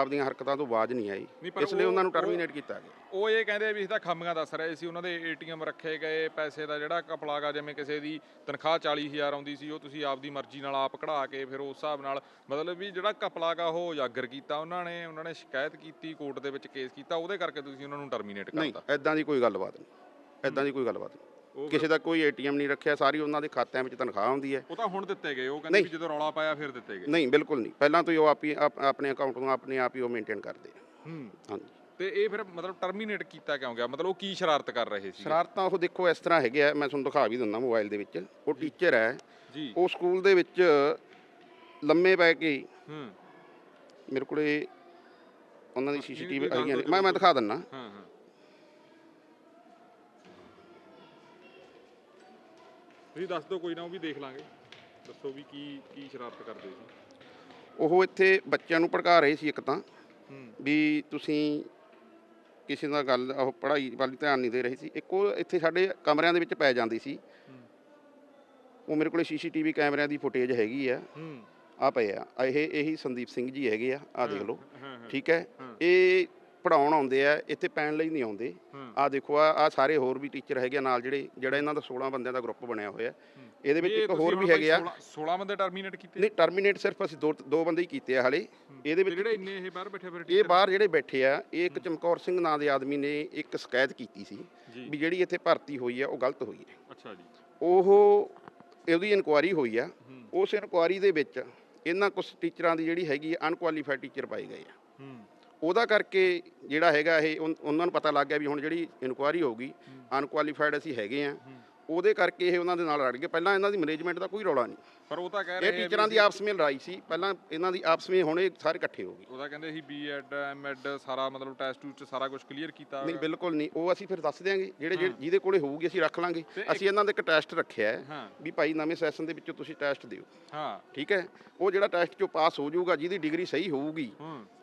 ਆਪਦੀਆਂ ਹਰਕਤਾਂ ਤੋਂ ਬਾਜ ਨਹੀਂ ਆਈ। ਨਹੀਂ, ਪਰ ਇਸ ਲਈ ਉਹ- ਉਹਨਾਂ ਨੂੰ ਟਰਮੀਨੇਟ ਕੀਤਾ ਗਿਆ। ਉਹ ਇਹ ਕਹਿੰਦੇ ਵੀ ਅਸੀਂ ਤਾਂ ਖਾਮੀਆਂ ਦੱਸ ਰਹੇ ਸੀ ਉਹਨਾਂ ਦੇ ਏਟੀਐਮ ਰੱਖੇ ਗਏ ਪੈਸੇ ਦਾ ਜਿਹੜਾ ਕਪਲਾਗਾ ਜਿਵੇਂ ਕਿਸੇ ਦੀ ਤਨਖਾਹ 40000 ਆਉਂਦੀ ਸੀ ਉਹ ਤੁਸੀਂ ਆਪਦੀ ਮਰਜ਼ੀ ਨਾਲ ਆਪ ਕਢਾ ਕੇ ਫਿਰ ਉਸ ਹਿਸਾਬ ਨਾਲ ਮਤਲਬ ਵੀ ਜਿਹੜਾ ਕਪਲਾਗਾ ਉਹ ਉਜਾਗਰ ਕੀਤਾ ਉਹਨਾਂ ਨੇ ਉਹਨਾਂ ਨੇ ਸ਼ਿਕਾਇਤ ਕੀਤੀ ਕੋਰਟ ਦੇ ਵਿੱਚ ਕੇਸ ਕੀਤਾ ਉਹਦੇ ਕਰਕੇ ਤੁਸੀਂ ਉਹਨਾਂ ਨੂੰ ਟਰਮੀਨੇਟ ਨਹੀਂ ਕਰਤਾ। ਐਦਾਂ ਦੀ ਕੋਈ ਗੱਲਬਾਤ ਨਹੀਂ। ਐਦਾਂ ਦੀ ਕੋਈ ਗੱਲਬਾਤ ਨਹੀਂ। ਕਿਸੇ ਦਾ ਕੋਈ ਏਟੀਐਮ ਨਹੀਂ ਰੱਖਿਆ ਸਾਰੀ ਉਹਨਾਂ ਦੇ ਖਾਤਿਆਂ ਵਿੱਚ ਤਨਖਾਹ ਆਉਂਦੀ ਹੈ। ਉਹ ਤਾਂ ਹੁਣ ਦਿੱਤੇ ਗਏ ਉਹ ਕਹਿੰਦੇ ਵੀ। ਜਦੋਂ ਰੌਲਾ ਪਾਇਆ ਫਿਰ ਦਿੱਤੇ ਗਏ। ਨਹੀਂ ਬਿਲਕੁਲ ਨਹੀਂ। ਪਹਿਲਾਂ ਤੋਂ ਹੀ ਉਹ ਆਪ ਆਪਣੇ ਅਕਾਊਂਟ ਨੂੰ ਆਪਣੇ ਆਪ ਹੀ ਉਹ ਮੇਨਟੇਨ ਕਰਦੇ। ਹੂੰ। ਹਾਂਜੀ। ਤੇ ਇਹ ਫਿਰ ਮਤਲਬ ਟਰਮੀਨੇਟ ਕੀਤਾ ਕਿਉਂ ਗਿਆ? ਮਤਲਬ ਉਹ ਕੀ ਸ਼ਰਾਰਤ ਕਰ ਰਹੇ ਸੀ ਸ਼ਰਾਰਤਾਂ ਉਹ ਦੇਖੋ ਇਸ ਤਰ੍ਹਾਂ ਹੈਗੇ ਆ ਮੈਂ ਤੁਹਾਨੂੰ ਦਿਖਾ ਵੀ ਦਿੰਦਾ ਮੋਬਾਈਲ ਦੇ ਵਿੱਚ। ਉਹ ਟੀਚਰ ਹੈ। ਜੀ। ਉਹ ਸਕੂਲ ਦੇ ਵਿੱਚ ਲੰਮੇ ਪੈ ਕੇ ਹੂੰ। ਮੇਰੇ ਕੋਲੇ ਉਹਨਾਂ ਦੀ ਸੀਸੀਟੀਵੀ ਆਈਆਂ ਨੇ। ਮੈਂ ਮੈਂ ਦਿਖਾ ਦਿੰਦਾ। ਹਾਂ ਹਾਂ। ਤੁਸੀਂ ਦੱਸ ਦਿਓ ਕੋਈ ਨਾ ਉਹ ਵੀ ਦੇਖ ਲਾਂਗੇ। ਦੱਸੋ ਵੀ ਕੀ ਕੀ ਸ਼ਰਾਰਤ ਕਰਦੇ ਸੀ। ਉਹ ਇੱਥੇ ਬੱਚਿਆਂ ਨੂੰ ਭੜਕਾ ਰਹੇ ਸੀ ਇੱਕ ਤਾਂ ਹੂੰ। ਵੀ ਤੁਸੀਂ ਕਿਸੇ ਦਾ ਗੱਲ ਉਹ ਪੜ੍ਹਾਈ ਵੱਲ ਧਿਆਨ ਨਹੀਂ ਦੇ ਰਹੇ ਸੀ। ਇੱਕ ਉਹ ਇੱਥੇ ਸਾਡੇ ਕਮਰਿਆਂ ਦੇ ਵਿੱਚ ਪੈ ਜਾਂਦੀ ਸੀ। ਉਹ ਮੇਰੇ ਕੋਲੇ ਸੀਸੀਟੀਵੀ ਕੈਮਰਿਆਂ ਦੀ ਫੁਟੇਜ ਹੈਗੀ ਆ। ਹੂੰ। ਆ ਪਏ ਆ। ਆਹ ਇਹ ਇਹੀ ਸੰਦੀਪ ਸਿੰਘ ਜੀ ਹੈਗੇ ਆ। ਆ ਦੇਖ ਲਓ। ਹਾਂ ਹਾਂ ਠੀਕ ਹਾਂ। ਇਹ ਪੜਾਉਣ ਆਉਂਦੇ ਆ ਇੱਥੇ ਪੈਣ ਲਈ ਨਹੀਂ ਆਉਂਦੇ। ਆ ਦੇਖੋ ਆ ਆ ਸਾਰੇ ਹੋਰ ਵੀ ਟੀਚਰ ਹੈਗੇ ਆ ਨਾਲ ਜਿਹੜੇ ਜਿਹੜਾ ਇਹਨਾਂ ਦਾ 16 ਬੰਦਿਆਂ ਦਾ ਗਰੁੱਪ ਬਣਿਆ ਹੋਇਆ। ਇਹਦੇ ਵਿੱਚ ਇੱਕ ਹੋਰ ਵੀ ਹੈਗੇ ਆ। 16 16 ਬੰਦੇ ਟਰਮੀਨੇਟ ਕੀਤੇ? ਨਹੀਂ ਟਰਮੀਨੇਟ ਸਿਰਫ ਅਸੀਂ ਦੋ ਦੋ ਬੰਦੇ ਹੀ ਕੀਤੇ ਆ ਹਾਲੇ। ਇਹਦੇ ਵਿੱਚ ਜਿਹੜੇ ਇੰਨੇ ਇਹ ਬਾਹਰ ਬੈਠੇ ਫਿਰ ਇਹ ਬਾਹਰ ਜਿਹੜੇ ਬੈਠੇ ਆ ਇਹ ਇੱਕ ਚਮਕੌਰ ਸਿੰਘ ਨਾਂ ਦੇ ਆਦਮੀ ਨੇ ਇੱਕ ਸ਼ਿਕਾਇਤ ਕੀਤੀ ਸੀ ਵੀ ਜਿਹੜੀ ਇੱਥੇ ਭਰਤੀ ਹੋਈ ਆ ਉਹ ਗਲਤ ਹੋਈ ਹੈ। ਅੱਛਾ ਜੀ। ਉਹ ਇਹਦੀ ਇਨਕੁਆਰੀ ਹੋਈ ਆ। ਉਸ ਇਨਕੁਆਰੀ ਦੇ ਵਿੱਚ ਇਹਨਾਂ ਕੁਝ ਟੀਚਰਾਂ ਦੀ ਜਿਹੜੀ ਹੈਗੀ ਆ ਅਨਕੁਆਲੀਫਾਈਡ ਟੀਚਰ ਪਾਏ ਗਏ ਆ। ਹੂੰ। ਉਹਦਾ ਕਰਕੇ ਜਿਹੜਾ ਹੈਗਾ ਇਹ ਉਨ- ਉਹਨਾਂ ਨੂੰ ਪਤਾ ਲੱਗ ਗਿਆ ਵੀ ਹੁਣ ਜਿਹੜੀ ਇਨਕੁਆਰੀ ਹੋਊਗੀ ਅਨਕੁਆਲੀਫਾਈਡ ਅਸੀਂ ਹੈਗੇ ਆ। ਉਹਦੇ ਕਰਕੇ ਇਹ ਉਹਨਾਂ ਦੇ ਨਾਲ ਰੜ ਗਏ। ਪਹਿਲਾਂ ਇਹਨਾਂ ਦੀ ਮੈਨੇਜਮੈਂਟ ਦਾ ਕੋਈ ਰੌਲਾ ਨਹੀਂ। ਪਰ ਉਹ ਤਾਂ ਕਹਿ ਰਹੇ ਇਹ ਟੀਚਰਾਂ ਦੀ ਆਪਸ ਵਿੱਚ ਲੜਾਈ ਸੀ। ਪਹਿਲਾਂ ਇਹਨਾਂ ਦੀ ਆਪਸ ਵਿੱਚ ਹੁਣ ਇਹ ਸਾਰੇ ਇਕੱਠੇ ਹੋ ਗਏ। ਉਹਦਾ ਕਹਿੰਦੇ ਸੀ ਬੀਐਡ ਐਮਐਡ ਸਾਰਾ ਮਤਲਬ ਟੈਸਟ ਟੂਸਟ ਸਾਰਾ ਕੁਝ ਕਲੀਅਰ ਕੀਤਾ ਨਹੀਂ। ਬਿਲਕੁਲ ਨਹੀਂ। ਉਹ ਅਸੀਂ ਫਿਰ ਦੱਸ ਦਿਆਂਗੇ। ਜਿਹੜੇ ਜਿਹਦੇ ਕੋਲੇ ਹੋਊਗੀ ਅਸੀਂ ਰੱਖ ਲਾਂਗੇ। ਤੇ ਅਸੀਂ ਇਹਨਾਂ ਦਾ ਇੱਕ ਟੈਸਟ ਰੱਖਿਆ ਹੈ ਵੀ ਭਾਈ ਨਵੇਂ ਸੈਸ਼ਨ ਦੇ ਵਿੱਚੋਂ ਤੁਸੀਂ ਟੈਸਟ ਦਿਓ। ਹਾਂ। ਠੀਕ ਹੈ? ਉਹ ਜਿਹੜਾ ਟੈਸਟ ਚੋਂ ਪਾਸ ਹੋ ਜਾਊਗਾ ਜਿਹਦੀ ਡਿਗਰੀ ਸਹੀ ਹੋਊਗੀ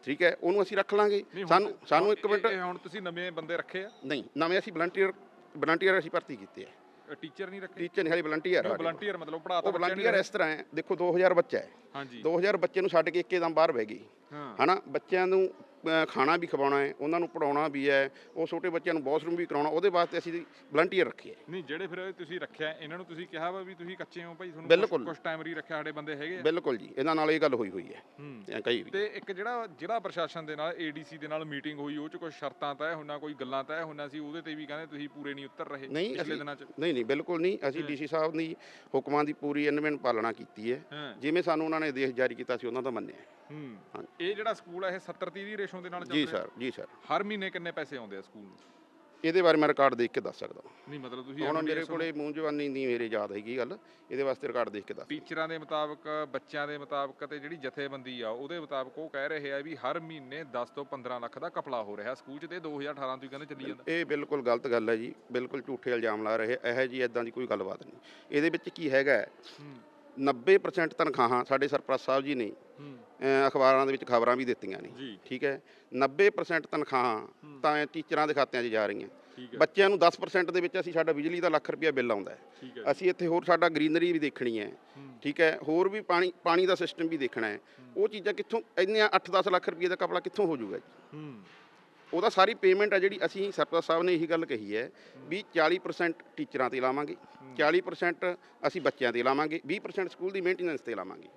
ਠੀਕ ਹੈ? ਉਹਨੂੰ ਅਸੀਂ ਰੱਖ ਲਾਂਗੇ। ਸਾਨੂੰ ਤੇ- ਸਾਨੂੰ ਇੱਕ ਮਿੰਟ ਹੁਣ ਤੁਸੀਂ ਨਵੇਂ ਬੰਦੇ ਰੱਖੇ ਆ। ਨਹੀਂ ਨਵੇਂ ਅਸੀਂ ਵਲੰਟੀਅਰ ਵਲੰਟੀਅਰ ਅਸੀਂ ਭਰਤੀ ਕੀਤੇ ਆ। ਟੀਚਰ ਨਹੀਂ ਰੱਖੇ? ਟੀਚਰ ਨਹੀਂ ਖਾਲੀ ਵਲੰਟੀਅਰ ਆ ਵਲੰਟੀਅਰ ਮਤਲਬ ਪੜਾਤਾ ਉਹ ਵਲੰਟੀਅਰ ਇਸ ਤਰ੍ਹਾਂ ਹੈ। ਦੇਖੋ 2000 ਬੱਚਾ ਹੈ। ਹਾਂਜੀ। 2000 ਬੱਚੇ ਨੂੰ ਛੱਡ ਕੇ ਇੱਕੇਦਮ ਬਾਹਰ ਬਹਿ ਗਈ। ਹਾਂ। ਹਨਾ? ਬੱਚਿਆਂ ਨੂੰ ਖਾਣਾ ਵੀ ਖਵਾਉਣਾ ਹੈ ਉਹਨਾਂ ਨੂੰ ਪੜਾਉਣਾ ਵੀ ਹੈ ਉਹ ਛੋਟੇ ਬੱਚਿਆਂ ਨੂੰ ਵਾਸ਼ਰੂਮ ਵੀ ਕਰਾਉਣਾ ਉਹਦੇ ਵਾਸਤੇ ਅਸੀਂ ਵਲੰਟੀਅਰ ਰੱਖੇ ਹੈ। ਨਹੀਂ ਜਿਹੜੇ ਫਿਰ ਤੁਸੀਂ ਰੱਖਿਆ ਇਹਨਾਂ ਨੂੰ ਤੁਸੀਂ ਕਿਹਾ ਵਾ ਵੀ ਤੁਸੀਂ ਕੱਚੇ ਹੋ ਭਾਈ ਤੁਹਾਨੂੰ। ਕੁਝ ਟਾਈਮ ਰੀ ਰੱਖਿਆ ਸਾਡੇ ਬੰਦੇ ਹੈਗੇ ਬਿਲਕੁਲ ਜੀ ਇਹਨਾਂ ਨਾਲ ਇਹ ਗੱਲ ਹੋਈ ਹੋਈ ਹੈ ਕਈ ਵੀ ਤੇ ਇੱਕ ਜਿਹੜਾ ਜ਼ਿਲ੍ਹਾ ਪ੍ਰਸ਼ਾਸਨ ਦੇ ਨਾਲ ਏਡੀਸੀ ਦੇ ਨਾਲ ਮੀਟਿੰਗ ਹੋਈ ਉਹ ਚ ਕੁਝ ਸ਼ਰਤਾਂ ਤੈਅ ਹੋਣਾ ਕੋਈ ਗੱਲਾਂ ਤੈਅ ਹੋਣਾ ਸੀ ਉਹਦੇ ਤੇ ਵੀ ਕਹਿੰਦੇ ਤੁਸੀਂ ਪੂਰੇ ਨਹੀਂ ਉਤਰ ਰਹੇ ਨਹੀਂ ਪਿਛਲੇ ਅਸੀਂ ਦਿਨਾਂ ਚ? ਨਹੀਂ ਨਹੀਂ ਬਿਲਕੁਲ ਨਹੀਂ ਅਸੀਂ ਡੀਸੀ ਸਾਹਿਬ ਦੀ ਹੁਕਮਾਂ ਦੀ ਪੂਰੀ ਇਨਵੈਂਟ ਪਾਲਣਾ ਕੀਤੀ ਹੈ ਹਾਂ। ਜਿਵੇਂ ਸਾਨੂੰ ਉਹਨਾਂ ਨੇ ਆਦੇਸ਼ ਜਾਰੀ ਕੀਤਾ ਸੀ ਉਹਨਾਂ ਦਾ ਮੰਨਿਆ ਹੂੰ। ਇਹ ਜਿਹੜਾ ਸਕੂਲ ਹੈ ਇਹ 70 30 ਦੀ ਰੇਸ਼ੋ ਦੇ ਨਾਲ ਚੱਲ ਜੀ ਰਿਹਾ ਸਰ ਜੀ ਸਰ। ਹਰ ਮਹੀਨੇ ਕਿੰਨੇ ਪੈਸੇ ਆਉਂਦੇ ਆ ਸਕੂਲ ਨੂੰ? ਇਹਦੇ ਬਾਰੇ ਮੈਂ ਰਿਕਾਰਡ ਦੇਖ ਕੇ ਦੱਸ ਸਕਦਾ ਨਹੀਂ ਮਤਲਬ ਤੁਸੀਂ ਹੁਣ ਮੇਰੇ ਕੋਲੇ ਮੂੰਹ ਜਵਾਨੀ ਨਹੀਂ ਮੇਰੇ ਯਾਦ ਹੈਗੀ ਗੱਲ ਇਹਦੇ ਵਾਸਤੇ ਰਿਕਾਰਡ ਦੇਖ ਕੇ ਦੱਸ ਟੀਚਰਾਂ ਦੇ ਮੁਤਾਬਕ ਬੱਚਿਆਂ ਦੇ ਮੁਤਾਬਕ ਤੇ ਜਿਹੜੀ ਜਥੇਬੰਦੀ ਆ ਉਹਦੇ ਮੁਤਾਬਕ ਉਹ ਕਹਿ ਰਹੇ ਆ ਵੀ ਹਰ ਮਹੀਨੇ 10 ਤੋਂ 15 ਲੱਖ ਦਾ ਕਪਲਾ ਹੋ ਰਿਹਾ ਸਕੂਲ 'ਚ ਤੇ 2018 ਤੋਂ ਹੀ ਕਹਿੰਦੇ ਚੱਲੀ ਜਾਂਦਾ। ਇਹ ਬਿਲਕੁਲ ਗਲਤ ਗੱਲ ਹੈ ਜੀ ਬਿਲਕੁਲ ਝੂਠੇ ਇਲਜ਼ਾਮ ਲਾ ਰਹੇ ਇਹੋ ਜੀ ਇਦਾਂ ਦੀ ਕੋਈ ਗੱਲਬਾਤ ਨਹੀਂ। ਇਹਦੇ ਵਿੱਚ ਕੀ ਹੈਗਾ ਹੈ, ਹੂੰ। 90% ਤਨਖਾਹਾਂ ਸਾਡੇ ਸਰਪ੍ਰਸਤ ਸਾਹਿਬ ਜੀ ਨੇ ਅਖਬਾਰਾਂ ਦੇ ਵਿੱਚ ਖਬਰਾਂ ਵੀ ਦਿੱਤੀਆਂ ਨੇ। ਠੀਕ ਹੈ? 90% ਤਨਖਾਹਾਂ ਤਾਂ ਟੀਚਰਾਂ ਦੇ ਖਾਤਿਆਂ 'ਚ ਜਾ ਰਹੀਆਂ। ਬੱਚਿਆਂ ਨੂੰ 10% ਦੇ ਵਿੱਚ ਅਸੀਂ ਸਾਡਾ ਬਿਜਲੀ ਦਾ ਲੱਖ ਰੁਪਇਆ ਬਿੱਲ ਆਉਂਦਾ ਹੈ। ਅਸੀਂ ਇੱਥੇ ਹੋਰ ਸਾਡਾ ਗ੍ਰੀਨਰੀ ਵੀ ਦੇਖਣੀ ਹੈ। ਠੀਕ ਹੈ? ਹੋਰ ਵੀ ਪਾਣੀ ਪਾਣੀ ਦਾ ਸਿਸਟਮ ਵੀ ਦੇਖਣਾ ਹੈ। ਉਹ ਚੀਜ਼ਾਂ ਕਿੱਥੋਂ ਇੰਨੀਆਂ 8-10 ਲੱਖ ਰੁਪਏ ਦਾ ਕਪੜਾ ਕਿੱਥੋਂ ਹੋ ਜਾਊਗਾ ਜੀ? ਉਹਦਾ ਸਾਰੀ ਪੇਮੈਂਟ ਹੈ ਜਿਹੜੀ ਅਸੀਂ ਸਰਪੰਚ ਸਾਹਿਬ ਨੇ ਇਹੀ ਗੱਲ ਕਹੀ ਹੈ ਵੀ 40% ਟੀਚਰਾਂ ਤੇ ਲਾਵਾਂਗੇ। 40% ਅਸੀਂ ਬੱਚਿਆਂ ਤੇ ਲਾਵਾਂਗੇ। 20% ਸਕੂਲ ਦੀ ਮੇਨਟੇਨੈਂਸ ਤੇ ਲਾਵਾਂਗੇ।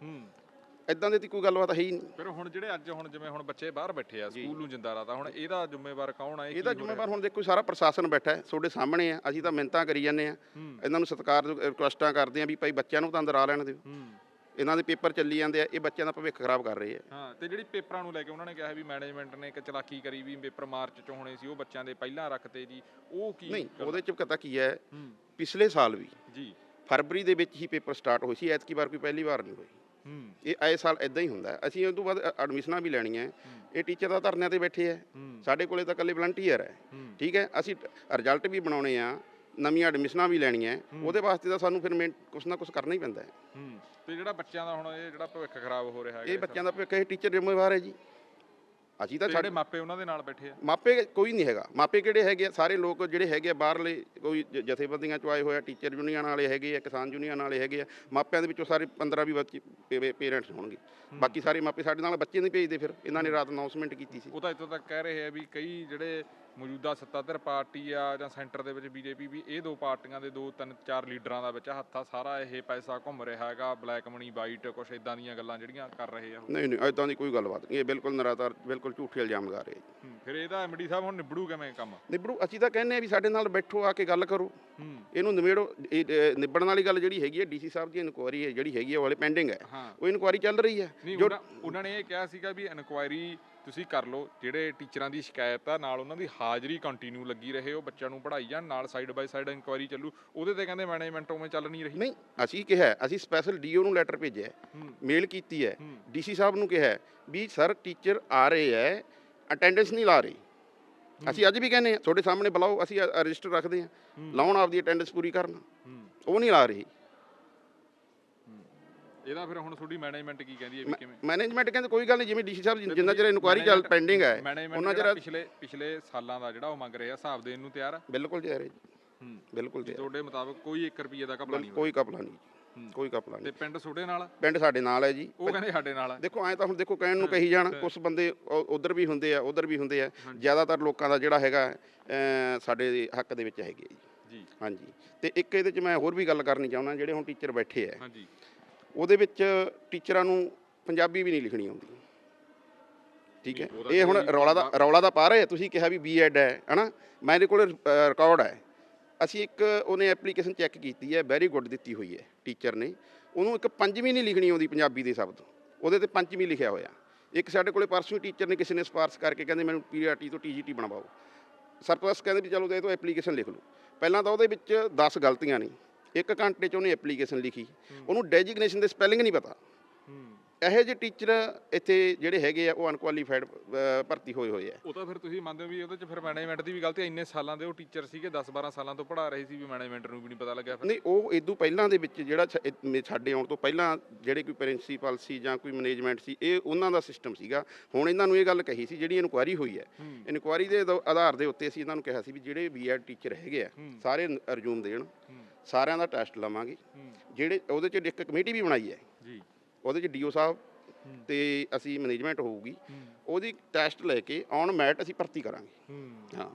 ਇਦਾਂ ਦੀ ਤਾਂ ਕੋਈ ਗੱਲਬਾਤ ਹੈ ਹੀ ਨਹੀਂ। ਫਿਰ ਹੁਣ ਜਿਹੜੇ ਅੱਜ ਹੁਣ ਜਿਵੇਂ ਹੁਣ ਬੱਚੇ ਬਾਹਰ ਬੈਠੇ ਆ ਸਕੂਲ ਨੂੰ ਜਿੰਦਾ ਰਾਤਾ ਹੁਣ ਇਹਦਾ ਜ਼ਿੰਮੇਵਾਰ ਕੌਣ ਆ? ਇਹ ਇਹਦਾ? ਜ਼ਿੰਮੇਵਾਰ ਹੁਣ ਦੇਖੋ ਸਾਰਾ ਪ੍ਰਸ਼ਾਸਨ ਬੈਠਾ ਹੈ ਤੁਹਾਡੇ ਸਾਹਮਣੇ ਆ ਅਸੀਂ ਤਾਂ ਮਿੰਤਾਂ ਕਰੀ ਜਾਂਦੇ ਆ ਇਹਨਾਂ ਨੂੰ ਸਤਿਕਾਰ ਰਿਕੁਐਸਟਾਂ ਕਰਦੇ ਆ ਵੀ ਭਾਈ ਬੱਚਿਆਂ ਨੂੰ ਤਾਂ ਅੰਦਰ ਆ ਲੈਣ ਦਿਓ। ਇਹਨਾਂ ਦੇ ਪੇਪਰ ਚੱਲੀ ਜਾਂਦੇ ਆ ਇਹ ਬੱਚਿਆਂ ਦਾ ਭਵਿੱਖ ਖਰਾਬ ਕਰ ਰਹੇ ਆ। ਹਾਂ ਤੇ ਜਿਹੜੀ ਪੇਪਰਾਂ ਨੂੰ ਲੈ ਕੇ ਉਹਨਾਂ ਨੇ ਕਿਹਾ ਵੀ ਮੈਨੇਜਮੈਂਟ ਨੇ ਇੱਕ ਚਲਾਕੀ ਕਰੀ ਵੀ ਪੇਪਰ ਮਾਰਚ ਚ ਹੋਣੇ ਸੀ ਉਹ ਬੱਚਿਆਂ ਦੇ ਪਹਿਲਾਂ ਰੱਖਤੇ ਜੀ। ਉਹ ਕੀ ਨਹੀਂ? ਉਹਦੇ ਚ ਪਤਾ ਕੀ ਹੈ ਪਿਛਲੇ ਸਾਲ ਵੀ ਜੀ। ਫਰਵਰੀ ਦੇ ਵਿੱਚ ਹੀ ਪੇਪਰ ਸਟਾਰਟ ਹੋਈ ਸੀ ਐਤਕੀ ਵਾਰ ਕੋਈ ਪਹਿਲੀ ਵਾਰ ਨਹੀਂ ਹੋਈ ਇਹ ਆਏ ਸਾਲ ਇਦਾਂ ਹੀ ਹੁੰਦਾ। ਹੈ। ਅਸੀਂ ਉਸ ਤੋਂ ਬਾਅਦ ਐਡਮਿਸ਼ਨਾਂ ਵੀ ਲੈਣੀਆਂ ਇਹ ਟੀਚਰ ਦਾ ਧਰਨਿਆਂ ਤੇ ਬੈਠੇ ਹੈ ਹੂੰ। ਸਾਡੇ ਕੋਲੇ ਤਾਂ ਇਕੱਲੇ ਵਲੰਟੀਅਰ ਹੈ ਹੂੰ। ਠੀਕ ਹੈ ਅਸੀਂ ਰਿਜ਼ਲਟ ਵੀ ਬਣਾਉਣੇ ਆ। ਨਵੀਆਂ ਐਡਮਿਸ਼ਨਾਂ ਵੀ ਲੈਣੀਆਂ ਉਹਦੇ ਵਾਸਤੇ ਤਾਂ ਸਾਨੂੰ ਫਿਰ ਕੁਛ ਨਾ ਕੁਛ ਕਰਨਾ ਹੀ ਪੈਂਦਾ ਹੈ ਹੂੰ। ਤੇ ਜਿਹੜਾ ਬੱਚਿਆਂ ਦਾ ਹੁਣ ਇਹ ਜਿਹੜਾ ਭਵਿੱਖ ਖਰਾਬ ਹੋ ਰਿਹਾ ਹੈਗਾ ਇਹ ਬੱਚਿਆਂ ਦਾ ਭਵਿੱਖ ਇਹ ਟੀਚਰ ਜ਼ਿੰਮੇਵਾਰ ਹੈ ਜੀ। ਅਸੀਂ ਤਾਂ ਸਾਡੇ ਮਾਪੇ ਉਹਨਾਂ ਦੇ ਨਾਲ ਬੈਠੇ ਆ? ਮਾਪੇ ਕੋਈ ਨਹੀਂ ਹੈਗਾ। ਮਾਪੇ ਕਿਹੜੇ ਹੈਗੇ ਆ? ਸਾਰੇ ਲੋਕ ਜਿਹੜੇ ਹੈਗੇ ਆ ਬਾਹਰਲੇ ਕੋਈ ਜ- ਜਥੇਬੰਦੀਆਂ ਚੋਂ ਆਏ ਹੋਏ ਆ ਟੀਚਰ ਯੂਨੀਅਨ ਵਾਲੇ ਹੈਗੇ ਆ ਕਿਸਾਨ ਯੂਨੀਅਨ ਵਾਲੇ ਹੈਗੇ ਆ। ਮਾਪਿਆਂ ਦੇ ਵਿੱਚੋਂ ਸਾਰੇ 15 ਵੀ ਬੱਚੇ ਪੇਰੈਂਟਸ ਹੋਣਗੇ। ਬਾਕੀ ਸਾਰੇ ਮਾਪੇ ਸਾਡੇ ਨਾਲ ਬੱਚੇ ਨਹੀਂ ਭੇਜਦੇ ਫਿਰ। ਇਹਨਾਂ ਨੇ ਰਾਤ ਅਨਾਉਂਸਮੈਂਟ ਕੀਤੀ ਸੀ। ਉਹ ਤਾਂ ਇੱਥੋਂ ਤੱਕ ਕਹਿ ਰਹੇ ਆ ਵੀ ਕਈ ਜਿਹੜੇ ਮੌਜੂਦਾ ਸੱਤਾਧਰ ਪਾਰਟੀ ਆ ਜਾਂ ਸੈਂਟਰ ਦੇ ਵਿੱਚ ਬੀਜੇਪੀ ਵੀ ਇਹ ਦੋ ਪਾਰਟੀਆਂ ਦੇ ਦੋ ਤਿੰਨ ਚਾਰ ਲੀਡਰਾਂ ਦਾ ਵਿੱਚ ਹੱਥਾ ਸਾਰਾ ਇਹ ਪੈਸਾ ਘੁੰਮ ਰਿਹਾ ਹੈਗਾ ਬਲੈਕ ਮਨੀ ਵਾਈਟ ਕੁਛ ਇਦਾਂ ਦੀਆਂ ਗੱਲਾਂ ਜਿਹੜੀਆਂ ਕਰ ਰਹੇ ਆ ਨਹੀਂ ਨਹੀਂ ਐਦਾਂ ਦੀ ਕੋਈ ਗੱਲਬਾਤ ਨਹੀਂ। ਇਹ ਬਿਲਕੁਲ ਨਰਾਤਾਰ ਬਿਲਕੁਲ ਝੂਠੇ ਇਲਜ਼ਾਮ ਲਗਾ ਰਹੇ ਜੀ। ਫਿਰ ਇਹਦਾ ਐਮਡੀ ਸਾਹਿਬ ਹੁਣ ਨਿਬੜੂ ਕਿਵੇਂ ਕੰਮ? ਨਿਬੜੂ ਅਸੀਂ ਤਾਂ ਕਹਿੰਦੇ ਆ ਵੀ ਸਾਡੇ ਨਾਲ ਬੈਠੋ ਆ ਕੇ ਗੱਲ ਕਰੋ। ਇਹਨੂੰ ਨਿਬੇੜੋ ਨਿਬੜਨ ਵਾਲੀ ਗੱਲ ਜਿਹੜੀ ਹੈਗੀ ਹੈ ਡੀਸੀ ਸਾਹਿਬ ਦੀ ਇਨਕੁਆਰੀ ਹੈ ਜਿਹੜੀ ਹੈਗੀ ਹੈ ਉਹ ਹਲੇ ਪੈਂਡਿੰਗ ਹੈ। ਉਹ ਇਨਕੁਆਰੀ ਚੱਲ ਰਹੀ ਹੈ। ਜੋ ਉਹਨਾਂ ਨੇ ਇਹ ਕਿਹਾ ਸੀਗਾ ਵੀ ਇਨਕੁਆਇਰੀ ਤੁਸੀਂ ਕਰ ਲਓ ਜਿਹੜੇ ਟੀਚਰਾਂ ਦੀ ਸ਼ਿਕਾਇਤ ਆ ਨਾਲ ਉਹਨਾਂ ਦੀ ਹਾਜ਼ਰੀ ਕੰਟੀਨਿਊ ਲੱਗੀ ਰਹੇ ਉਹ ਬੱਚਿਆਂ ਨੂੰ ਪੜ੍ਹਾਈ ਜਾਣ ਨਾਲ ਸਾਈਡ ਬਾਈ ਸਾਈਡ ਇਨਕੁਆਇਰੀ ਚੱਲੂ। ਉਹਦੇ ਤੇ ਕਹਿੰਦੇ ਮੈਨੇਜਮੈਂਟ ਉਵੇਂ ਚੱਲ ਨਹੀਂ ਰਹੀ। ਨਹੀਂ ਅਸੀਂ ਕਿਹਾ ਅਸੀਂ ਸਪੈਸ਼ਲ ਡੀਓ ਨੂੰ ਲੈਟਰ ਭੇਜਿਆ ਮੇਲ ਕੀਤੀ ਹੈ। ਡੀਸੀ ਸਾਹਿਬ ਨੂੰ ਕਿਹਾ ਵੀ ਸਰ ਟੀਚਰ ਆ ਰਹੇ ਹੈ ਅਟੈਂਡੈਂਸ ਨਹੀਂ ਲਾ ਰਹੇ। ਅਸੀਂ ਅੱਜ ਵੀ ਕਹਿੰਦੇ ਆ ਤੁਹਾਡੇ ਸਾਹਮਣੇ ਬੁਲਾਓ ਅਸੀਂ ਰਜਿਸਟਰ ਰੱਖਦੇ ਆ ਲਾਉਣ ਆਪਦੀ ਅਟੈਂਡੈਂਸ ਪੂਰੀ ਕਰਨ। ਉਹ ਨਹੀਂ ਲਾ ਰਹੀ। ਇਹਦਾ ਫਿਰ ਹੁਣ ਤੁਹਾਡੀ ਮੈਨੇਜਮੈਂਟ ਕੀ ਕਹਿੰਦੀ ਹੈ ਵੀ ਕਿਵੇਂ? ਮੈਨੇਜਮੈਂਟ ਕਹਿੰਦੇ ਕੋਈ ਗੱਲ ਨਹੀਂ ਜਿਵੇਂ ਡੀਸੀ ਸਾਹਿਬ ਜਿੰਨਾ ਚਿਰ ਇਨਕੁਆਰੀ ਚੱਲ ਪੈਂਡਿੰਗ ਹੈ ਉਹਨਾਂ ਚਿਰ ਪਿਛਲੇ ਪਿਛਲੇ ਸਾਲਾਂ ਦਾ ਜਿਹੜਾ ਉਹ ਮੰਗ ਰਿਹਾ ਹਿਸਾਬ ਦੇਣ ਨੂੰ ਤਿਆਰ ਆ? ਬਿਲਕੁਲ ਤਿਆਰ ਹੈ ਜੀ। ਹੂੰ। ਬਿਲਕੁਲ ਤਿਆਰ ਤੁਹਾਡੇ ਮੁਤਾਬਕ ਕੋਈ 1 ਰੁਪਏ ਦਾ ਘਪਲਾ ਨਹੀਂ ਕੋਈ ਕਪਲਾ ਨਹੀਂ। ਕੋਈ ਕਪਲਾ ਤੇ ਨਹੀਂ। ਪਿੰਡ ਤੁਹਾਡੇ ਨਾਲ ਪਿੰਡ ਸਾਡੇ ਨਾਲ ਹੈ ਜੀ। ਉਹ ਕਹਿੰਦੇ ਸਾਡੇ ਨਾਲ ਆ। ਦੇਖੋ ਐਂ ਤਾਂ ਹੁਣ ਦੇਖੋ ਕਹਿਣ ਨੂੰ ਕਹੀ ਜਾਣ ਕੁਝ ਬੰਦੇ ਉਧਰ ਵੀ ਹੁੰਦੇ ਆ ਉਧਰ ਵੀ ਹੁੰਦੇ ਆ। ਜ਼ਿਆਦਾਤਰ ਲੋਕਾਂ ਦਾ ਜਿਹੜਾ ਹੈਗਾ ਸਾਡੇ ਹੱਕ ਦੇ ਵਿੱਚ ਹੈਗੇ ਜੀ। ਹਾਂਜੀ। ਤੇ ਇੱਕ ਇਹਦੇ ਚ ਮੈਂ ਹੋਰ ਵੀ ਗੱਲ ਕਰਨੀ ਚਾਹੁੰਦਾ ਜਿਹੜੇ ਹੁਣ ਟੀਚਰ ਬੈਠੇ ਆ। ਹਾਂਜੀ। ਉਹਦੇ ਵਿੱਚ ਟੀਚਰਾਂ ਨੂੰ ਪੰਜਾਬੀ ਵੀ ਨਹੀਂ ਲਿਖਣੀ ਆਉਂਦੀ। ਠੀਕ ਹੈ? ਇਹ ਹੁਣ ਰੌਲਾ ਦਾ ਰੌਲਾ ਦਾ ਪਾ ਰਹੇ ਤੁਸੀਂ ਕਿਹਾ ਵੀ ਬੀਐਡ ਹੈ ਹਨਾ? ਮੈਂ ਇਹਦੇ ਕੋਲ ਰਿਕਾਰਡ ਹੈ। ਅਸੀਂ ਇੱਕ ਉਹਨੇ ਐਪਲੀਕੇਸ਼ਨ ਚੈੱਕ ਕੀਤੀ ਹੈ ਵੈਰੀ ਗੁੱਡ ਦਿੱਤੀ ਹੋਈ ਹੈ ਟੀਚਰ ਨੇ। ਉਹਨੂੰ ਇੱਕ ਪੰਜਵੀਂ ਨਹੀਂ ਲਿਖਣੀ ਆਉਂਦੀ ਪੰਜਾਬੀ ਦੇ ਸ਼ਬਦ। ਉਹਦੇ ਤੇ ਪੰਜਵੀਂ ਲਿਖਿਆ ਹੋਇਆ। ਇੱਕ ਸਾਡੇ ਕੋਲੇ ਪਰਸੋਂ ਟੀਚਰ ਨੇ ਕਿਸੇ ਨੇ ਸਪਾਰਸ਼ ਕਰਕੇ ਕਹਿੰਦੇ ਮੈਨੂੰ ਪੀਆਰਟੀ ਤੋਂ ਟੀਜੀਟੀ ਬਣਵਾਓ। ਸਰਪਲਸ ਕਹਿੰਦੇ ਵੀ ਚਲੋ ਦੇ ਤੋਂ ਐਪਲੀਕੇਸ਼ਨ ਲਿਖ ਲਓ। ਪਹਿਲਾਂ ਤਾਂ ਉਹਦੇ ਵਿੱਚ 10 ਗਲਤੀਆਂ ਨੇ। ਇੱਕ ਘੰਟੇ 'ਚ ਉਹਨੇ ਐਪਲੀਕੇਸ਼ਨ ਲਿਖੀ। ਉਹਨੂੰ ਡੈਜਿਗਨੇਸ਼ਨ ਦੇ ਸਪੈਲਿੰਗ ਨਹੀਂ ਪਤਾ। ਇਹੋ ਜਿਹੇ ਟੀਚਰ ਇੱਥੇ ਜਿਹੜੇ ਹੈਗੇ ਆ ਉਹ ਅਨਕੁਆਲੀਫਾਈਡ ਭਰਤੀ ਹੋਏ ਹੋਏ ਆ। ਉਹ ਤਾਂ ਫਿਰ ਤੁਸੀਂ ਮੰਨਦੇ ਹੋ ਵੀ ਉਹਦੇ ਚ ਫਿਰ ਮੈਨੇਜਮੈਂਟ ਦੀ ਵੀ ਗਲਤੀ ਇੰਨੇ ਸਾਲਾਂ ਦੇ ਉਹ ਟੀਚਰ ਸੀਗੇ 10 12 ਸਾਲਾਂ ਤੋਂ ਪੜ੍ਹਾ ਰਹੇ ਸੀ ਵੀ ਮੈਨੇਜਮੈਂਟ ਨੂੰ ਵੀ ਨਹੀਂ ਪਤਾ ਲੱਗਿਆ ਫਿਰ। ਨਹੀਂ ਉਹ ਇਦੋਂ ਪਹਿਲਾਂ ਦੇ ਵਿੱਚ ਜਿਹੜਾ ਸਾਡੇ ਆਉਣ ਤੋਂ ਪਹਿਲਾਂ ਜਿਹੜੇ ਕੋਈ ਪ੍ਰਿੰਸੀਪਲ ਸੀ ਜਾਂ ਕੋਈ ਮੈਨੇਜਮੈਂਟ ਸੀ ਇਹ ਉਹਨਾਂ ਦਾ ਸਿਸਟਮ ਸੀਗਾ। ਹੁਣ ਇਹਨਾਂ ਨੂੰ ਇਹ ਗੱਲ ਕਹੀ ਸੀ ਜਿਹੜੀ ਇਨਕੁਆਇਰੀ ਹੋਈ ਹੈ। ਇਨਕੁਆਇਰੀ ਦੇ ਆਧਾ- ਆਧਾਰ ਦੇ ਉੱਤੇ ਅਸੀਂ ਇਹਨਾਂ ਨੂੰ ਕਿਹਾ ਸੀ ਵੀ ਜਿਹੜੇ ਬੀਐਡ ਟੀਚਰ ਹੈਗੇ ਆ ਸਾਰੇ ਰਿਜ਼ੂਮ ਦੇਣ। ਸਾਰਿਆਂ ਦਾ ਟੈਸਟ ਲਵਾਂਗੇ। ਜਿਹੜੇ ਉਹਦੇ ਚ ਇੱਕ ਕਮੇਟੀ ਵੀ ਬਣਾਈ ਹੈ। ਜੀ। ਉਹਦੇ ਚ ਡੀਓ ਸਾਹਿਬ ਤੇ ਅਸੀਂ ਮੈਨੇਜਮੈਂਟ ਹੋਊਗੀ। ਉਹਦੀ ਟੈਸਟ ਲੈ ਕੇ ਔਨ ਮੈਟ ਅਸੀਂ ਭਰਤੀ ਕਰਾਂਗੇ। ਹੂੰ। ਹਾਂ।